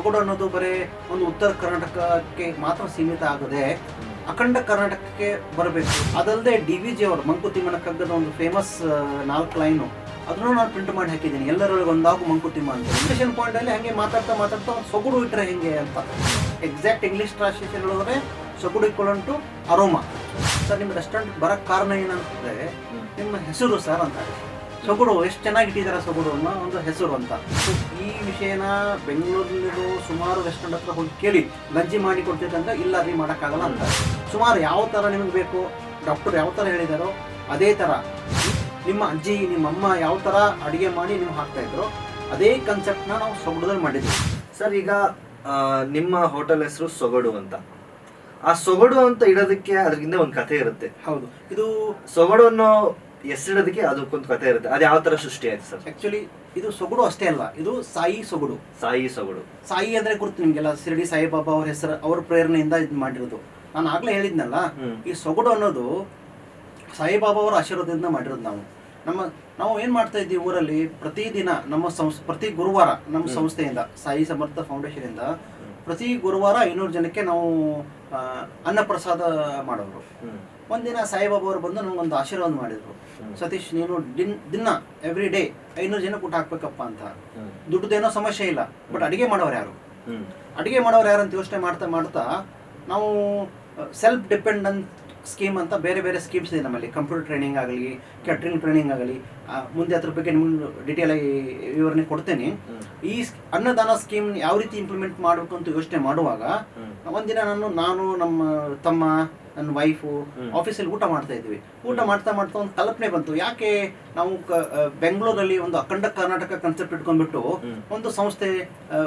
ಸೊಗಡು ಅನ್ನೋದು ಬರೀ ಒಂದು ಉತ್ತರ ಕರ್ನಾಟಕಕ್ಕೆ ಮಾತ್ರ ಸೀಮಿತ ಆಗದೆ ಅಖಂಡ ಕರ್ನಾಟಕಕ್ಕೆ ಬರಬೇಕು. ಅದಲ್ಲದೆ ಡಿ ವಿ ಜಿ ಅವರು, ಮಂಕುತಿಮ್ಮನ ಕಗ್ಗದ ಒಂದು ಫೇಮಸ್ ನಾಲ್ಕು ಲೈನು ಅದನ್ನು ನಾನು ಪ್ರಿಂಟ್ ಮಾಡಿ ಹಾಕಿದ್ದೀನಿ. ಎಲ್ಲರೊಳಗೆ ಒಂದಾಗು ಮಂಕುತಿಮ್ಮ ಅಂತ. ಇಂಗ್ಲೀಷನ್ ಪಾಯಿಂಟ್ ಅಲ್ಲಿ ಹಂಗೆ ಮಾತಾಡ್ತಾ ಮಾತಾಡ್ತಾ ಒಂದು ಸೊಗಡು ಇಟ್ಟರೆ ಹೆಂಗೆ ಅಂತ. ಎಕ್ಸಾಕ್ಟ್ ಇಂಗ್ಲೀಷ್ ಟ್ರಾನ್ಸ್ಲೇಷನ್ ಹೇಳಿದ್ರೆ ಸೊಗಡು ಇಕ್ಕೊಳ್ಳಂಟು ಅರೋಮಾ. ಸರ್ ನಿಮ್ಮ ರೆಸ್ಟೋರೆಂಟ್ ಬರೋಕ್ಕೆ ಕಾರಣ ಏನಂತಂದರೆ, ನಿಮ್ಮ ಹೆಸರು ಸರ್ ಅಂತ. ಸೊಗಡು ಎಷ್ಟು ಚೆನ್ನಾಗಿ ಇಟ್ಟಿದ್ದಾರೆ ಸೊಗಡು ಅನ್ನೋ ಒಂದು ಹೆಸರು ಅಂತ. ಈ ವಿಷಯನ ಬೆಂಗಳೂರಿನಲ್ಲಿರೋ ಸುಮಾರು ರೆಸ್ಟೋರೆಂಟ್ ಹತ್ರ ಹೋಗಿ ಕೇಳಿ ಗಂಜಿ ಮಾಡಿ ಕೊಡ್ತಿದ್ದಂತ ಇಲ್ಲ ರೀ ಮಾಡೋಕ್ಕಾಗಲ್ಲ ಅಂತ. ಸುಮಾರು ಯಾವ ಥರ ನಿಮಗೆ ಬೇಕು ಡಾಕ್ಟರ್ ಯಾವ ಥರ ಹೇಳಿದಾರೋ ಅದೇ ಥರ ನಿಮ್ಮ ಅಜ್ಜಿ ನಿಮ್ಮ ಅಮ್ಮ ಯಾವ ಥರ ಅಡುಗೆ ಮಾಡಿ ನೀವು ಹಾಕ್ತಾ ಇದ್ರು ಅದೇ ಕನ್ಸೆಪ್ಟ್ನ ನಾವು ಸೊಗಡದಲ್ಲಿ ಮಾಡಿದ್ವಿ. ಸರ್ ಈಗ ನಿಮ್ಮ ಹೋಟೆಲ್ ಹೆಸರು ಸೊಗಡು ಅಂತ. ಆ ಸೊಗಡು ಅಂತ ಇಡೋದಕ್ಕೆ ಅದ್ರಿಂದ ಒಂದು ಕಥೆ ಇರುತ್ತೆ. ಹೌದು. ಇದು ಸೊಗಡು ಅನ್ನೋ ಹೆಸರಿಡೋದಕ್ಕೆ ಅದಕ್ಕೊಂದು ಕಥೆ ಇರುತ್ತೆ. ಅದು ಯಾವ ತರ ಸೃಷ್ಟಿ ಆಯ್ತು ಸರ್? ಆಕ್ಚುಲಿ ಇದು ಸೊಗಡು ಅಷ್ಟೇ ಅಲ್ಲ ಇದು ಸಾಯಿ ಸೊಗಡು. ಸಾಯಿ ಸೊಗಡು. ಸಾಯಿ ಅಂದ್ರೆ ಗುರುತು ನಿಮ್ಗೆಲ್ಲ ಶಿರಡಿ ಸಾಯಿಬಾಬಾ ಅವ್ರ ಹೆಸರು ಅವ್ರ ಪ್ರೇರಣೆಯಿಂದ ಇದು ಮಾಡಿರೋದು. ನಾನು ಆಗ್ಲೇ ಹೇಳಿದ್ನಲ್ಲ ಈ ಸೊಗಡು ಅನ್ನೋದು ಸಾಯಿಬಾಬಾ ಅವರ ಆಶೀರ್ವಾದದಿಂದ ಮಾಡಿರೋದು ನಾವು. ನಮ್ಮ ನಾವು ಏನ್ ಮಾಡ್ತಾ ಇದ್ದೀವಿ ಊರಲ್ಲಿ ಪ್ರತಿದಿನ ನಮ್ಮ ಸಂಸ್ ಪ್ರತಿ ಗುರುವಾರ ನಮ್ಮ ಸಂಸ್ಥೆಯಿಂದ ಸಾಯಿ ಸಮರ್ಥ ಫೌಂಡೇಶನ್ ಇಂದ ಪ್ರತಿ ಗುರುವಾರ ಐನೂರು ಜನಕ್ಕೆ ನಾವು ಅನ್ನಪ್ರಸಾದ ಮಾಡೋರು. ಒಂದಿನ ಸಾಯಿಬಾಬಾ ಅವರು ಬಂದು ನಮ್ಗೊಂದು ಆಶೀರ್ವಾದ ಮಾಡಿದ್ರು. ಸತೀಶ್ ನೀನು ದಿನ್ ದಿನ ಎವ್ರಿ ಡೇ ಐನೂರು ಜನಕ್ಕೆ ಊಟ ಹಾಕ್ಬೇಕಪ್ಪ ಅಂತ. ದುಡ್ಡುದೇನೋ ಸಮಸ್ಯೆ ಇಲ್ಲ ಬಟ್ ಅಡಿಗೆ ಮಾಡೋರು ಯಾರು? ಅಡಿಗೆ ಅಡುಗೆ ಮಾಡೋರು ಯಾರು ಅಂತ ಯೋಚನೆ ಮಾಡ್ತಾ ಮಾಡ್ತಾ ನಾವು ಸೆಲ್ಫ್ ಡಿಪೆಂಡೆಂಟ್ ಸ್ಕೀಮ್ ಅಂತ ಬೇರೆ ಬೇರೆ ಸ್ಕೀಮ್ಸ್ ಇದೆ ನಮ್ಮಲ್ಲಿ. ಕಂಪ್ಯೂಟರ್ ಟ್ರೈನಿಂಗ್ ಆಗಲಿ ಕ್ಯಾಟ್ರಿಂಗ್ ಟ್ರೈನಿಂಗ್ ಆಗಲಿ ಮುಂದೆ ಅದ್ರ ಬಗ್ಗೆ ನಿಮ್ಗೆ ಡೀಟೇಲ್ ಆಗಿ ವಿವರಣೆ ಕೊಡ್ತೇನೆ. ಈ ಅನ್ನದಾನ ಸ್ಕೀಮ್ ಯಾವ ರೀತಿ ಇಂಪ್ಲಿಮೆಂಟ್ ಮಾಡಬೇಕು ಅಂತ ಯೋಚನೆ ಮಾಡುವಾಗ ಒಂದಿನ ನಾನು ನಾನು ನಮ್ಮ ತಮ್ಮ ನನ್ನ ವೈಫು ಆಫೀಸಲ್ಲಿ ಊಟ ಮಾಡ್ತಾ ಇದ್ವಿ. ಊಟ ಮಾಡ್ತಾ ಮಾಡ್ತಾ ಒಂದು ಕಲ್ಪನೆ ಬಂತು. ಯಾಕೆ ನಾವು ಬೆಂಗಳೂರಲ್ಲಿ ಒಂದು ಅಖಂಡ ಕರ್ನಾಟಕ ಕನ್ಸೆಪ್ಟ್ ಇಟ್ಕೊಂಡ್ಬಿಟ್ಟು ಒಂದು ಸಂಸ್ಥೆ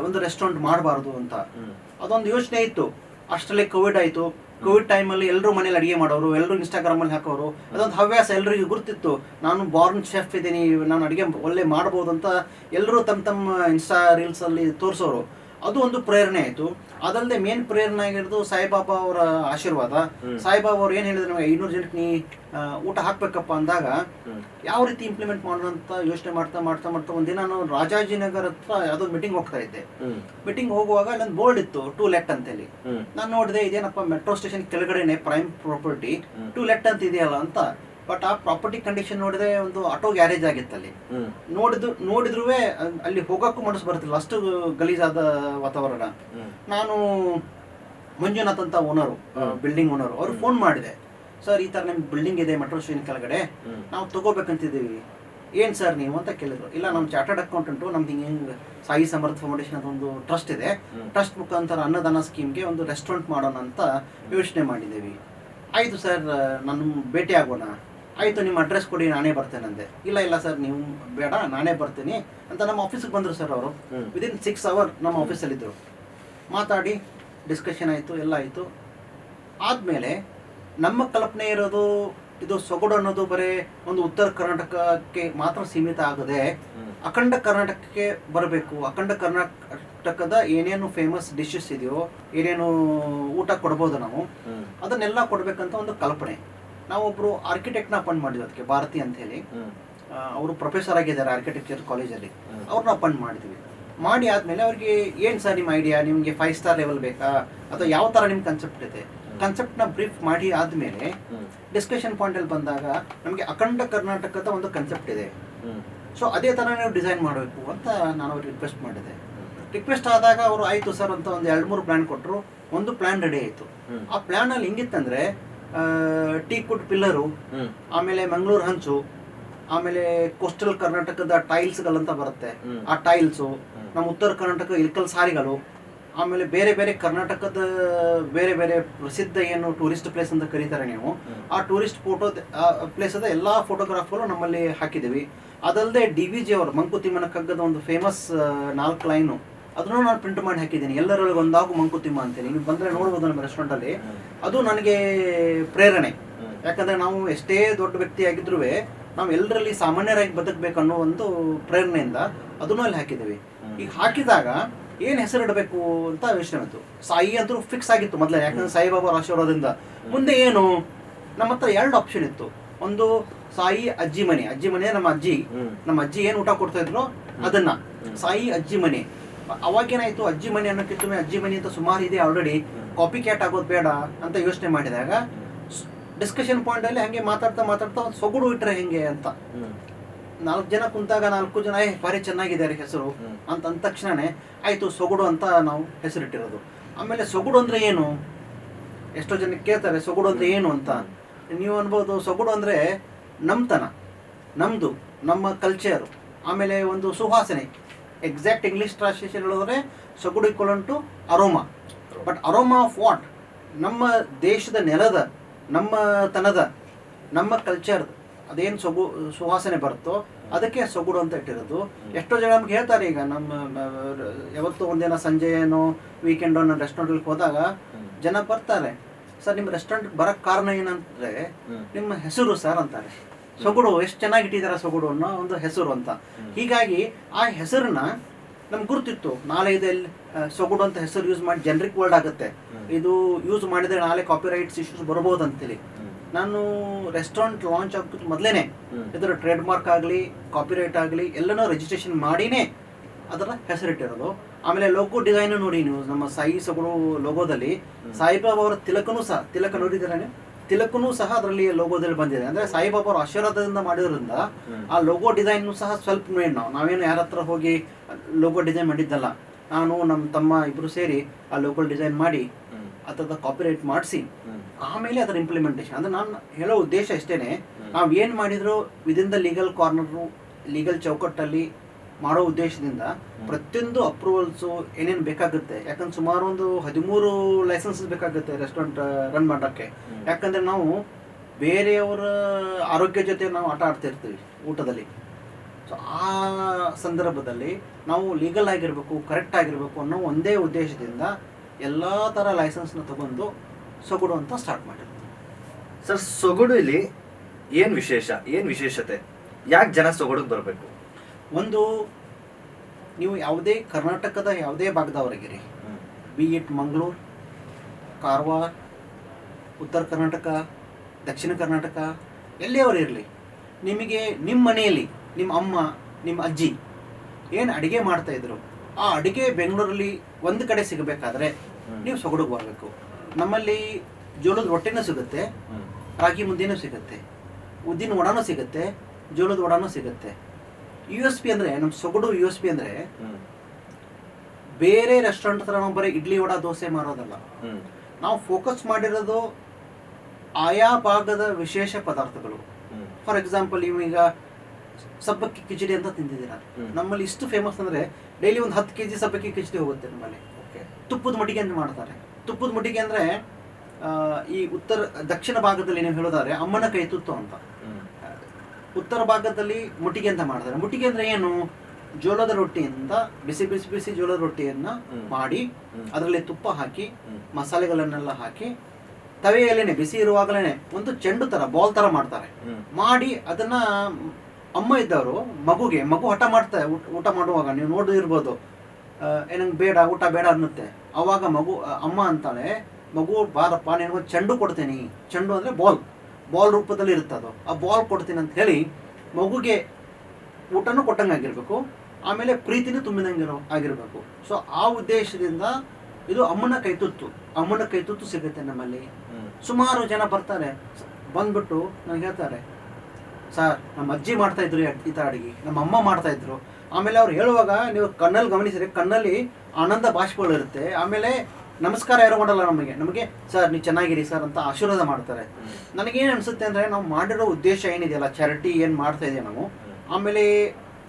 ಒಂದು ರೆಸ್ಟೋರೆಂಟ್ ಮಾಡಬಾರ್ದು ಅಂತ. ಅದೊಂದು ಯೋಚನೆ ಇತ್ತು. ಅಷ್ಟರಲ್ಲಿ ಕೋವಿಡ್ ಆಯಿತು. ಕೋವಿಡ್ ಟೈಮಲ್ಲಿ ಎಲ್ಲರೂ ಮನೇಲಿ ಅಡುಗೆ ಮಾಡೋರು ಎಲ್ಲರೂ ಇನ್ಸ್ಟಾಗ್ರಾಮಲ್ಲಿ ಹಾಕೋರು ಅದೊಂದು ಹವ್ಯಾಸ ಎಲ್ಲರಿಗೂ ಗುರ್ತಿತ್ತು. ನಾನು ಬಾರ್ನ್ ಶೆಫ್ ಇದ್ದೀನಿ, ನಾನು ಅಡುಗೆ ಒಳ್ಳೆ ಮಾಡ್ಬೋದು ಅಂತ ಎಲ್ಲರೂ ತಮ್ಮ ತಮ್ಮ ಇನ್ಸ್ಟಾ ರೀಲ್ಸಲ್ಲಿ ತೋರಿಸೋರು. ಅದು ಒಂದು ಪ್ರೇರಣೆ ಆಯ್ತು. ಅದಲ್ಲದೆ ಮೇನ್ ಪ್ರೇರಣೆ ಆಗಿರೋದು ಸಾಯಿಬಾಬಾ ಅವರ ಆಶೀರ್ವಾದ. ಸಾಯಿಬಾಬಾ ಅವ್ರು ಏನು ಹೇಳಿದ್ರು ನಮಗೆ ಐನೂರು ಜನಕ್ಕೆ ನೀ ಊಟ ಹಾಕ್ಬೇಕಪ್ಪ ಅಂದಾಗ ಯಾವ ರೀತಿ ಇಂಪ್ಲಿಮೆಂಟ್ ಮಾಡೋಣ ಅಂತ ಯೋಚನೆ ಮಾಡ್ತಾ ಮಾಡ್ತಾ ಮಾಡ್ತಾ ಒಂದಿನ ನಾನು ರಾಜಾಜಿನಗರ ಹತ್ರ ಯಾವುದೋ ಮೀಟಿಂಗ್ ಹೋಗ್ತಾ ಇದ್ದೆ. ಮೀಟಿಂಗ್ ಹೋಗುವಾಗ ಅಲ್ಲೊಂದು ಬೋರ್ಡ್ ಇತ್ತು ಟೂ ಲೆಟ್ ಅಂತೇಳಿ. ಹೇಳಿ ನಾನು ನೋಡಿದೆ ಇದೇನಪ್ಪ ಮೆಟ್ರೋ ಸ್ಟೇಷನ್ ಕೆಳಗಡೆನೆ ಪ್ರೈಮ್ ಪ್ರಾಪರ್ಟಿ. ಟೂ ಲೆಟ್ ಅಂತ ಇದೆಯಲ್ಲ ಅಂತ. ಬಟ್ ಆ ಪ್ರಾಪರ್ಟಿ ಕಂಡೀಷನ್ ನೋಡಿದ್ರೆ ಒಂದು ಆಟೋ ಗ್ಯಾರೇಜ್ ಆಗಿತ್ತು ಅಲ್ಲಿ ನೋಡಿದ್ರು ನೋಡಿದ್ರು ಅಲ್ಲಿ ಹೋಗಕ್ಕೂ ಮನಸ್ಸು ಬರ್ತಿಲ್ಲ ಅಷ್ಟು ಗಲೀಜಾದ ವಾತಾವರಣ. ನಾನು ಮಂಜುನಾಥ್ ಅಂತ ಓನರು ಬಿಲ್ಡಿಂಗ್ ಓನರು ಅವ್ರು ಫೋನ್ ಮಾಡಿದೆ. ಸರ್ ಈ ಥರ ನಿಮ್ಗೆ ಬಿಲ್ಡಿಂಗ್ ಇದೆ ಮೆಟ್ರೋ ಸ್ಟೇಷನ್ ಕೆಳಗಡೆ. ನಾವು ತಗೋಬೇಕಂತಿದ್ದೀವಿ. ಏನ್ ಸರ್ ನೀವು? ಅಂತ ಕೇಳಿದ್ರು. ಇಲ್ಲ ನಮ್ಮ ಚಾರ್ಟರ್ಡ್ ಅಕೌಂಟೆಂಟು ನಮ್ದು ಹಿಂಗೆ ಹಿಂಗೆ ಸಾಯಿ ಸಮರ್ಥ ಫೌಂಡೇಶನ್ ಅಂತ ಒಂದು ಟ್ರಸ್ಟ್ ಇದೆ. ಟ್ರಸ್ಟ್ ಮುಖಾಂತರ ಅನ್ನದಾನ ಸ್ಕೀಮ್ಗೆ ಒಂದು ರೆಸ್ಟೋರೆಂಟ್ ಮಾಡೋಣ ಅಂತ ಯೋಚನೆ ಮಾಡಿದ್ದೀವಿ. ಆಯ್ತು ಸರ್ ನಾನು ಭೇಟಿ ಆಗೋಣ. ಆಯಿತು ನಿಮ್ಮ ಅಡ್ರೆಸ್ ಕೊಡಿ ನಾನೇ ಬರ್ತೇನಂದೆ ಇಲ್ಲ ಇಲ್ಲ ಸರ್ ನೀವು ಬೇಡ ನಾನೇ ಬರ್ತೀನಿ ಅಂತ ನಮ್ಮ ಆಫೀಸಿಗೆ ಬಂದರು ಸರ್ ಅವರು. ವಿದಿನ್ ಸಿಕ್ಸ್ ಅವರ್ ನಮ್ಮ ಆಫೀಸಲ್ಲಿದ್ದರು ಮಾತಾಡಿ ಡಿಸ್ಕಷನ್ ಆಯಿತು ಎಲ್ಲ ಆಯಿತು. ಆದಮೇಲೆ ನಮ್ಮ ಕಲ್ಪನೆ ಇರೋದು ಇದು ಸೊಗಡು ಅನ್ನೋದು ಬರೀ ಒಂದು ಉತ್ತರ ಕರ್ನಾಟಕಕ್ಕೆ ಮಾತ್ರ ಸೀಮಿತ ಆಗದೆ ಅಖಂಡ ಕರ್ನಾಟಕಕ್ಕೆ ಬರಬೇಕು. ಅಖಂಡ ಕರ್ನಾಟಕದ ಏನೇನು ಫೇಮಸ್ ಡಿಶಸ್ ಇದೆಯೋ ಏನೇನು ಊಟ ಕೊಡ್ಬೋದು ನಾವು. ಅದನ್ನೆಲ್ಲ ಕೊಡಬೇಕಂತ ಒಂದು ಕಲ್ಪನೆ. ನಾವೊಬ್ಬರು ಆರ್ಕಿಟೆಕ್ಟ್ನ ಅಪಾಯಿಂಟ್ ಮಾಡಿದ್ವಿ ಅದಕ್ಕೆ ಭಾರತಿ ಅಂತ ಹೇಳಿ. ಅವರು ಪ್ರೊಫೆಸರ್ ಆಗಿದ್ದಾರೆ ಆರ್ಕಿಟೆಕ್ಚರ್ ಕಾಲೇಜಲ್ಲಿ. ಅವ್ರನ್ನ ಅಪಾಯಿಂಟ್ ಮಾಡಿದ್ವಿ. ಮಾಡಿ ಆದ್ಮೇಲೆ ಅವ್ರಿಗೆ ಏನು ಸರ್ ನಿಮ್ಮ ಐಡಿಯಾ ನಿಮಗೆ ಫೈವ್ ಸ್ಟಾರ್ ಲೆವೆಲ್ ಬೇಕಾ? ಅಥವಾ ಯಾವ ಥರ ನಿಮ್ಮ ಕನ್ಸೆಪ್ಟ್ ಇದೆ? ಕನ್ಸೆಪ್ಟ್ನ ಬ್ರೀಫ್ ಮಾಡಿ ಆದಮೇಲೆ. ಡಿಸ್ಕಷನ್ ಪಾಯಿಂಟಲ್ಲಿ ಬಂದಾಗ ನಮಗೆ ಅಖಂಡ ಕರ್ನಾಟಕದ ಒಂದು ಕನ್ಸೆಪ್ಟ್ ಇದೆ. ಸೊ ಅದೇ ಥರ ನೀವು ಡಿಸೈನ್ ಮಾಡಬೇಕು ಅಂತ ನಾನು ಅವ್ರಿಗೆ ರಿಕ್ವೆಸ್ಟ್ ಮಾಡಿದೆ. ರಿಕ್ವೆಸ್ಟ್ ಆದಾಗ ಅವರು ಆಯಿತು ಸರ್ ಅಂತ ಒಂದು ಎರಡು ಮೂರು ಪ್ಲ್ಯಾನ್ ಕೊಟ್ಟರು ಒಂದು ಪ್ಲ್ಯಾನ್ ರೆಡಿ ಆಯಿತು. ಆ ಪ್ಲ್ಯಾನಲ್ಲಿ ಹೆಂಗಿತ್ತಂದರೆ ಟೀ ಕುಟ್ ಪಿಲ್ಲರು ಆಮೇಲೆ ಮಂಗಳೂರು ಹಂಚು ಆಮೇಲೆ ಕೋಸ್ಟಲ್ ಕರ್ನಾಟಕದ ಟೈಲ್ಸ್ಗಳಂತ ಬರುತ್ತೆ. ಆ ಟೈಲ್ಸು ನಮ್ಮ ಉತ್ತರ ಕರ್ನಾಟಕ ಇಲ್ಕಲ್ ಸಾರಿಗಳು ಆಮೇಲೆ ಬೇರೆ ಬೇರೆ ಕರ್ನಾಟಕದ ಬೇರೆ ಬೇರೆ ಪ್ರಸಿದ್ಧ ಏನು ಟೂರಿಸ್ಟ್ ಪ್ಲೇಸ್ ಅಂತ ಕರೀತಾರೆ ನೀವು ಆ ಟೂರಿಸ್ಟ್ ಫೋಟೋ ಪ್ಲೇಸದ ಎಲ್ಲ ಫೋಟೋಗ್ರಾಫ್ಗಳು ನಮ್ಮಲ್ಲಿ ಹಾಕಿದ್ದೀವಿ. ಅದಲ್ಲದೆ ಡಿ ವಿ ಜಿ ಅವರು ಮಂಕುತಿಮ್ಮನ ಕಗ್ಗದ ಒಂದು ಫೇಮಸ್ ನಾಲ್ಕು ಲೈನು ಅದನ್ನು ನಾನು ಪ್ರಿಂಟ್ ಮಾಡಿ ಹಾಕಿದ್ದೀನಿ. ಎಲ್ಲರೊಳಗೆ ಒಂದಾಗು ಮಂಕುತಿಮ್ಮ ಅಂತೇಳಿ ನೀವು ಬಂದರೆ ನೋಡ್ಬೋದು ನಮ್ಮ ರೆಸ್ಟೋರೆಂಟಲ್ಲಿ. ಅದು ನನಗೆ ಪ್ರೇರಣೆ. ಯಾಕಂದರೆ ನಾವು ಎಷ್ಟೇ ದೊಡ್ಡ ವ್ಯಕ್ತಿ ಆಗಿದ್ರೂ ನಾವು ಎಲ್ಲರಲ್ಲಿ ಸಾಮಾನ್ಯರಾಗಿ ಬದುಕಬೇಕು ಅನ್ನೋ ಒಂದು ಪ್ರೇರಣೆಯಿಂದ ಅದನ್ನು ಅಲ್ಲಿ ಹಾಕಿದ್ದೀವಿ. ಈಗ ಹಾಕಿದಾಗ ಏನು ಹೆಸರಿಡಬೇಕು ಅಂತ ಯೋಚನೆ ಬಂತು. ಸಾಯಿ ಅಂತೂ ಫಿಕ್ಸ್ ಆಗಿತ್ತು ಮೊದಲೇ. ಯಾಕಂದ್ರೆ ಸಾಯಿಬಾಬಾ ಬಾಬಾ ಆಶೀರ್ವಾದದಿಂದ ಮುಂದೆ ಏನು? ನಮ್ಮ ಹತ್ರ ಎರಡು ಆಪ್ಷನ್ ಇತ್ತು. ಒಂದು ಸಾಯಿ ಅಜ್ಜಿ ಮನೆ. ಅಜ್ಜಿ ಮನೆ ನಮ್ಮ ಅಜ್ಜಿ. ನಮ್ಮ ಅಜ್ಜಿ ಏನು ಊಟ ಕೊಡ್ತಾ ಇದ್ರು ಅದನ್ನ. ಸಾಯಿ ಅಜ್ಜಿ ಮನೆ. ಅವಾಗೇನಾಯ್ತು ಅಜ್ಜಿ ಮನೆ ಅನ್ನೋಕ್ಕಿಂತ ಅಜ್ಜಿ ಮನೆ ಅಂತ ಸುಮಾರು ಇದೆ ಆಲ್ರೆಡಿ ಕಾಪಿ ಕ್ಯಾಟ್ ಆಗೋದು ಬೇಡ ಅಂತ ಯೋಚನೆ ಮಾಡಿದಾಗ ಡಿಸ್ಕಷನ್ ಪಾಯಿಂಟ್ ಅಲ್ಲಿ ಹಂಗೆ ಮಾತಾಡ್ತಾ ಮಾತಾಡ್ತಾ ಒಂದು ಸೊಗಡು ಇಟ್ರೆ ಹೆಂಗೆ ಅಂತ. ನಾಲ್ಕು ಜನ ಕುಂತಾಗ ನಾಲ್ಕು ಜನ ಏ ಭಾರಿ ಚೆನ್ನಾಗಿದ್ದಾರೆ ಹೆಸರು ಅಂತ ಅಂದ ತಕ್ಷಣನೇ ಆಯ್ತು ಸೊಗಡು ಅಂತ ನಾವು ಹೆಸರಿಟ್ಟಿರೋದು. ಆಮೇಲೆ ಸೊಗಡು ಅಂದ್ರೆ ಏನು? ಎಷ್ಟೋ ಜನ ಕೇಳ್ತಾರೆ ಸೊಗಡು ಅಂದ್ರೆ ಏನು ಅಂತ. ನೀವು ಅನ್ಬೋದು ಸೊಗಡು ಅಂದ್ರೆ ನಮ್ತನ ನಮ್ದು ನಮ್ಮ ಕಲ್ಚರ್ ಆಮೇಲೆ ಒಂದು ಸುವಾಸನೆ. ಎಕ್ಸಾಕ್ಟ್ ಇಂಗ್ಲಿಷ್ ಟ್ರಾನ್ಸ್ಲೇಷನ್ ಹೇಳಿದ್ರೆ ಸೊಗಡು equivalent to aroma but aroma of what ನಮ್ಮ ದೇಶದ ನೆಲದ ನಮ್ಮ ತನದ ನಮ್ಮ ಕಲ್ಚರ್ ಅದೇನು ಸೊಗು ಸುವಾಸನೆ ಬರುತ್ತೋ ಅದಕ್ಕೆ ಸೊಗುಡು ಅಂತ ಇಟ್ಟಿರೋದು. ಎಷ್ಟೋ ಜನ ನಮ್ಗೆ ಹೇಳ್ತಾರೆ ಈಗ ನಮ್ಮ ಯಾವತ್ತು ಒಂದಿನ ಸಂಜೆ ಏನೋ ವೀಕೆಂಡ್ ನನ್ನ ರೆಸ್ಟೋರೆಂಟ್ಗೆ ಹೋದಾಗ ಜನ ಬರ್ತಾರೆ. ಸರ್ ನಿಮ್ಮ ರೆಸ್ಟೋರೆಂಟ್ ಬರೋಕ್ಕೆ ಕಾರಣ ಏನಂದ್ರೆ ನಿಮ್ಮ ಹೆಸರು ಸರ್ ಅಂತಾರೆ. ಸೊಗಡು ಎಷ್ಟು ಚೆನ್ನಾಗಿ ಇಟ್ಟಿದ್ದಾರೆ ಸೊಗಡು ಅನ್ನೋ ಒಂದು ಹೆಸರು ಅಂತ. ಹೀಗಾಗಿ ಆ ಹೆಸರನ್ನ ನಮ್ಗೆ ಗುರುತಿತ್ತು. ನಾಳೆ ಇದೆಲ್ಲಿ ಸೊಗಡು ಅಂತ ಹೆಸರು ಯೂಸ್ ಮಾಡಿ ಜನರಿಕ್ ವರ್ಡ್ ಆಗುತ್ತೆ. ಇದು ಯೂಸ್ ಮಾಡಿದ್ರೆ ನಾಳೆ ಕಾಪಿರೈಟ್ಸ್ ಇಶ್ಯೂಸ್ ಬರ್ಬೋದು ಅಂತೇಳಿ ನಾನು ರೆಸ್ಟೋರೆಂಟ್ ಲಾಂಚ್ ಆಗ್ಬಿಟ್ಟು ಮೊದಲೇನೆ ಇದರ ಟ್ರೇಡ್ ಮಾರ್ಕ್ ಆಗಲಿ ಕಾಪಿರೈಟ್ ಆಗಲಿ ಎಲ್ಲನೂ ರಿಜಿಸ್ಟ್ರೇಷನ್ ಮಾಡಿನೇ ಅದರ ಹೆಸರಿಟ್ಟಿರೋದು. ಆಮೇಲೆ ಲೋಗೋ ಡಿಸೈನ್ ನೋಡಿ ನೀವು ನಮ್ಮ ಸಾಯಿ ಸೊಗಡು ಲೋಗೋದಲ್ಲಿ ಸಾಯಿಬಾಬಾ ಅವರ ತಿಲಕನೂ ಸಹ ತಿಲಕ ನೋಡಿದ್ದೀರಾ ತಿಲಕನೂ ಸಹ ಅದರಲ್ಲಿ ಲೋಗೋದಲ್ಲಿ ಬಂದಿದೆ. ಅಂದ್ರೆ ಸಾಯಿಬಾಬಾ ಅವರ ಆಶೀರ್ವಾದದಿಂದ ಮಾಡಿರೋದ್ರಿಂದ ಆ ಲೋಗೋ ಡಿಸೈನ್ ಸಹ ಸ್ವಲ್ಪ ನೋಡಿ ನಾವು. ನಾವೇನು ಯಾರ ಹತ್ರ ಹೋಗಿ ಲೋಗೋ ಡಿಸೈನ್ ಮಾಡಿದ್ದಲ್ಲ ನಾನು ನಮ್ಮ ತಮ್ಮ ಇಬ್ರು ಸೇರಿ ಆ ಲೋಗೋ ಡಿಸೈನ್ ಮಾಡಿ ಅದರದ ಕಾಪಿರೈಟ್ ಮಾಡಿಸಿ ಆಮೇಲೆ ಅದರ ಇಂಪ್ಲಿಮೆಂಟೇಷನ್ ಅಂದ್ರೆ ನಾನು ಹೇಳೋ ಉದ್ದೇಶ ಇಷ್ಟೇನೆ ನಾವು ಏನು ಮಾಡಿದ್ರು within the legal corner legal ಚೌಕಟ್ಟಲ್ಲಿ ಮಾಡೋ ಉದ್ದೇಶದಿಂದ ಪ್ರತಿಯೊಂದು ಅಪ್ರೂವಲ್ಸು ಏನೇನು ಬೇಕಾಗುತ್ತೆ. ಯಾಕಂದ್ರೆ ಸುಮಾರು ಒಂದು ಹದಿಮೂರು ಲೈಸೆನ್ಸ್ ಬೇಕಾಗುತ್ತೆ ರೆಸ್ಟೋರೆಂಟ್ ರನ್ ಮಾಡೋಕ್ಕೆ. ಯಾಕಂದ್ರೆ ನಾವು ಬೇರೆಯವರ ಆರೋಗ್ಯ ಜೊತೆ ನಾವು ಆಟ ಆಡ್ತಾ ಇರ್ತೀವಿ ಊಟದಲ್ಲಿ. ಸೊ ಆ ಸಂದರ್ಭದಲ್ಲಿ ನಾವು ಲೀಗಲ್ ಆಗಿರಬೇಕು ಕರೆಕ್ಟ್ ಆಗಿರಬೇಕು ಅನ್ನೋ ಒಂದೇ ಉದ್ದೇಶದಿಂದ ಎಲ್ಲ ಥರ ಲೈಸೆನ್ಸ್ನ ತಗೊಂಡು ಸೊಗಡು ಅಂತ ಸ್ಟಾರ್ಟ್ ಮಾಡಿರ್ತೀವಿ ಸರ್ ಸೊಗಡು ಇಲ್ಲಿ ಏನು ವಿಶೇಷ? ಏನು ವಿಶೇಷತೆ? ಯಾಕೆ ಜನ ಸೊಗಡುಗೆ ಬರಬೇಕು? ಒಂದು ನೀವು ಯಾವುದೇ ಕರ್ನಾಟಕದ ಯಾವುದೇ ಭಾಗದವರಿಗಿರಿ ಬಿ ಇಟ್ ಮಂಗಳೂರು ಕಾರವಾರ ಉತ್ತರ ಕರ್ನಾಟಕ ದಕ್ಷಿಣ ಕರ್ನಾಟಕ ಎಲ್ಲಿಯವರು ಇರಲಿ ನಿಮಗೆ ನಿಮ್ಮ ಮನೆಯಲ್ಲಿ ನಿಮ್ಮ ಅಮ್ಮ ನಿಮ್ಮ ಅಜ್ಜಿ ಏನು ಅಡುಗೆ ಮಾಡ್ತಾಯಿದ್ರು ಆ ಅಡುಗೆ ಬೆಂಗಳೂರಲ್ಲಿ ಒಂದು ಕಡೆ ಸಿಗಬೇಕಾದ್ರೆ ನೀವು ಸೊಗಡುಗೆ ಬರಬೇಕು ನಮ್ಮಲ್ಲಿ ಜೋಳದ ರೊಟ್ಟಿನೂ ಸಿಗುತ್ತೆ ರಾಗಿ ಮುದ್ದೆನೂ ಸಿಗುತ್ತೆ ಉದ್ದಿನ ವಡಾನೂ ಸಿಗುತ್ತೆ ಜೋಳದ ವಡಾನೂ ಸಿಗುತ್ತೆ. ಯು ಎಸ್ ಪಿ ಅಂದ್ರೆ ನಮ್ಮ ಸೊಗಡು ಯು ಎಸ್ ಪಿ ಅಂದ್ರೆ ಬೇರೆ ರೆಸ್ಟೋರೆಂಟ್ ಹತ್ರ ನಾವು ಬರೀ ಇಡ್ಲಿ ವಡ ದೋಸೆ ಮಾರೋದಲ್ಲ. ನಾವು ಫೋಕಸ್ ಮಾಡಿರೋದು ಆಯಾ ಭಾಗದ ವಿಶೇಷ ಪದಾರ್ಥಗಳು. ಫಾರ್ ಎಕ್ಸಾಂಪಲ್ ಈಗ ಸಬ್ಬಕ್ಕಿ ಕಿಚಡಿ ಅಂತ ತಿಂದಿದ್ದೀರಾ. ನಮ್ಮಲ್ಲಿ ಇಷ್ಟು ಫೇಮಸ್ ಅಂದ್ರೆ ಡೈಲಿ ಒಂದು ಹತ್ತು ಕೆ ಜಿ ಸಬ್ಬಕ್ಕಿ ಕಿಚಡಿ ಹೋಗುತ್ತೆ ನಮ್ಮಲ್ಲಿ. ತುಪ್ಪದ ಮಡಿಗೆ ಅಂತ ಮಾಡ್ತಾರೆ. ತುಪ್ಪದ ಮಡಿಗೆ ಅಂದ್ರೆ ಈ ಉತ್ತರ ದಕ್ಷಿಣ ಭಾಗದಲ್ಲಿ ನೀವು ಹೇಳೋದಾದ್ರೆ ಅಮ್ಮನ ಕೈ ತುತ್ತು ಅಂತ. ಉತ್ತರ ಭಾಗದಲ್ಲಿ ಮುಟ್ಟಿಗೆ ಅಂತ ಮಾಡ್ತಾರೆ. ಮುಟ್ಟಿಗೆ ಅಂದ್ರೆ ಏನು? ಜೋಳದ ರೊಟ್ಟಿಯಿಂದ ಬಿಸಿ ಬಿಸಿ ಬಿಸಿ ಜೋಳದ ರೊಟ್ಟಿಯನ್ನ ಮಾಡಿ ಅದರಲ್ಲಿ ತುಪ್ಪ ಹಾಕಿ ಮಸಾಲೆಗಳನ್ನೆಲ್ಲ ಹಾಕಿ ತವೆಯಲ್ಲೇನೆ ಬಿಸಿ ಇರುವಾಗಲೇನೆ ಒಂದು ಚೆಂಡು ತರ ಬಾಲ್ ತರ ಮಾಡ್ತಾರೆ. ಮಾಡಿ ಅದನ್ನ ಅಮ್ಮ ಇದ್ದವರು ಮಗುಗೆ ಮಗು ಹಠ ಮಾಡ್ತಾರೆ ಊಟ- ಮಾಡುವಾಗ ನೀವು ನೋಡಿರ್ಬೋದು ಏನಂಗೆ ಬೇಡ ಊಟ ಬೇಡ ಅನ್ನುತ್ತೆ. ಅವಾಗ ಮಗು ಅಮ್ಮ ಅಂತಾಳೆ ಮಗು ಬಾರಪ್ಪ ನಿನಗೊಂದು ಚೆಂಡು ಕೊಡ್ತೇನೆ. ಚೆಂಡು ಅಂದ್ರೆ ಬಾಲ್. ಬಾಲ್ ರೂಪದಲ್ಲಿ ಇರುತ್ತೆ ಅದು. ಆ ಬಾಲ್ ಕೊಡ್ತೀನಿ ಅಂತ ಹೇಳಿ ಮಗುಗೆ ಊಟನೂ ಕೊಟ್ಟಂಗೆ ಆಗಿರ್ಬೇಕು ಆಮೇಲೆ ಪ್ರೀತಿನೂ ತುಂಬಿದಂಗಿರೋ ಆಗಿರಬೇಕು. ಸೊ ಆ ಉದ್ದೇಶದಿಂದ ಇದು ಅಮ್ಮನ ಕೈತುತ್ತು ಅಮ್ಮನ ಕೈತುತ್ತು ಸಿಗುತ್ತೆ ನಮ್ಮಲ್ಲಿ. ಸುಮಾರು ಜನ ಬರ್ತಾರೆ. ಬಂದ್ಬಿಟ್ಟು ನನಗೆ ಹೇಳ್ತಾರೆ ಸರ್ ನಮ್ಮ ಅಜ್ಜಿ ಮಾಡ್ತಾ ಇದ್ರು ಈ ಥರ ಅಡಿಗೆ. ನಮ್ಮ ಅಮ್ಮ ಮಾಡ್ತಾ ಇದ್ರು. ಆಮೇಲೆ ಅವ್ರು ಹೇಳುವಾಗ ನೀವು ಕಣ್ಣಲ್ಲಿ ಗಮನಿಸಿದ್ರೆ ಕಣ್ಣಲ್ಲಿ ಆನಂದ ಭಾಷೆಗಳು ಇರುತ್ತೆ ಆಮೇಲೆ ನಮಸ್ಕಾರ ಯಾರು ಮಾಡಲ್ಲ ನಮಗೆ. ನಮಗೆ ಸರ್ ನೀವು ಚೆನ್ನಾಗಿರಿ ಸರ್ ಅಂತ ಆಶೀರ್ವಾದ ಮಾಡ್ತಾರೆ. ನನಗೇನು ಅನಿಸುತ್ತೆ ಅಂದರೆ ನಾವು ಮಾಡಿರೋ ಉದ್ದೇಶ ಏನಿದೆಯಲ್ಲ ಚಾರಿಟಿ ಏನು ಮಾಡ್ತಾ ಇದೆಯಾ ನಾವು ಆಮೇಲೆ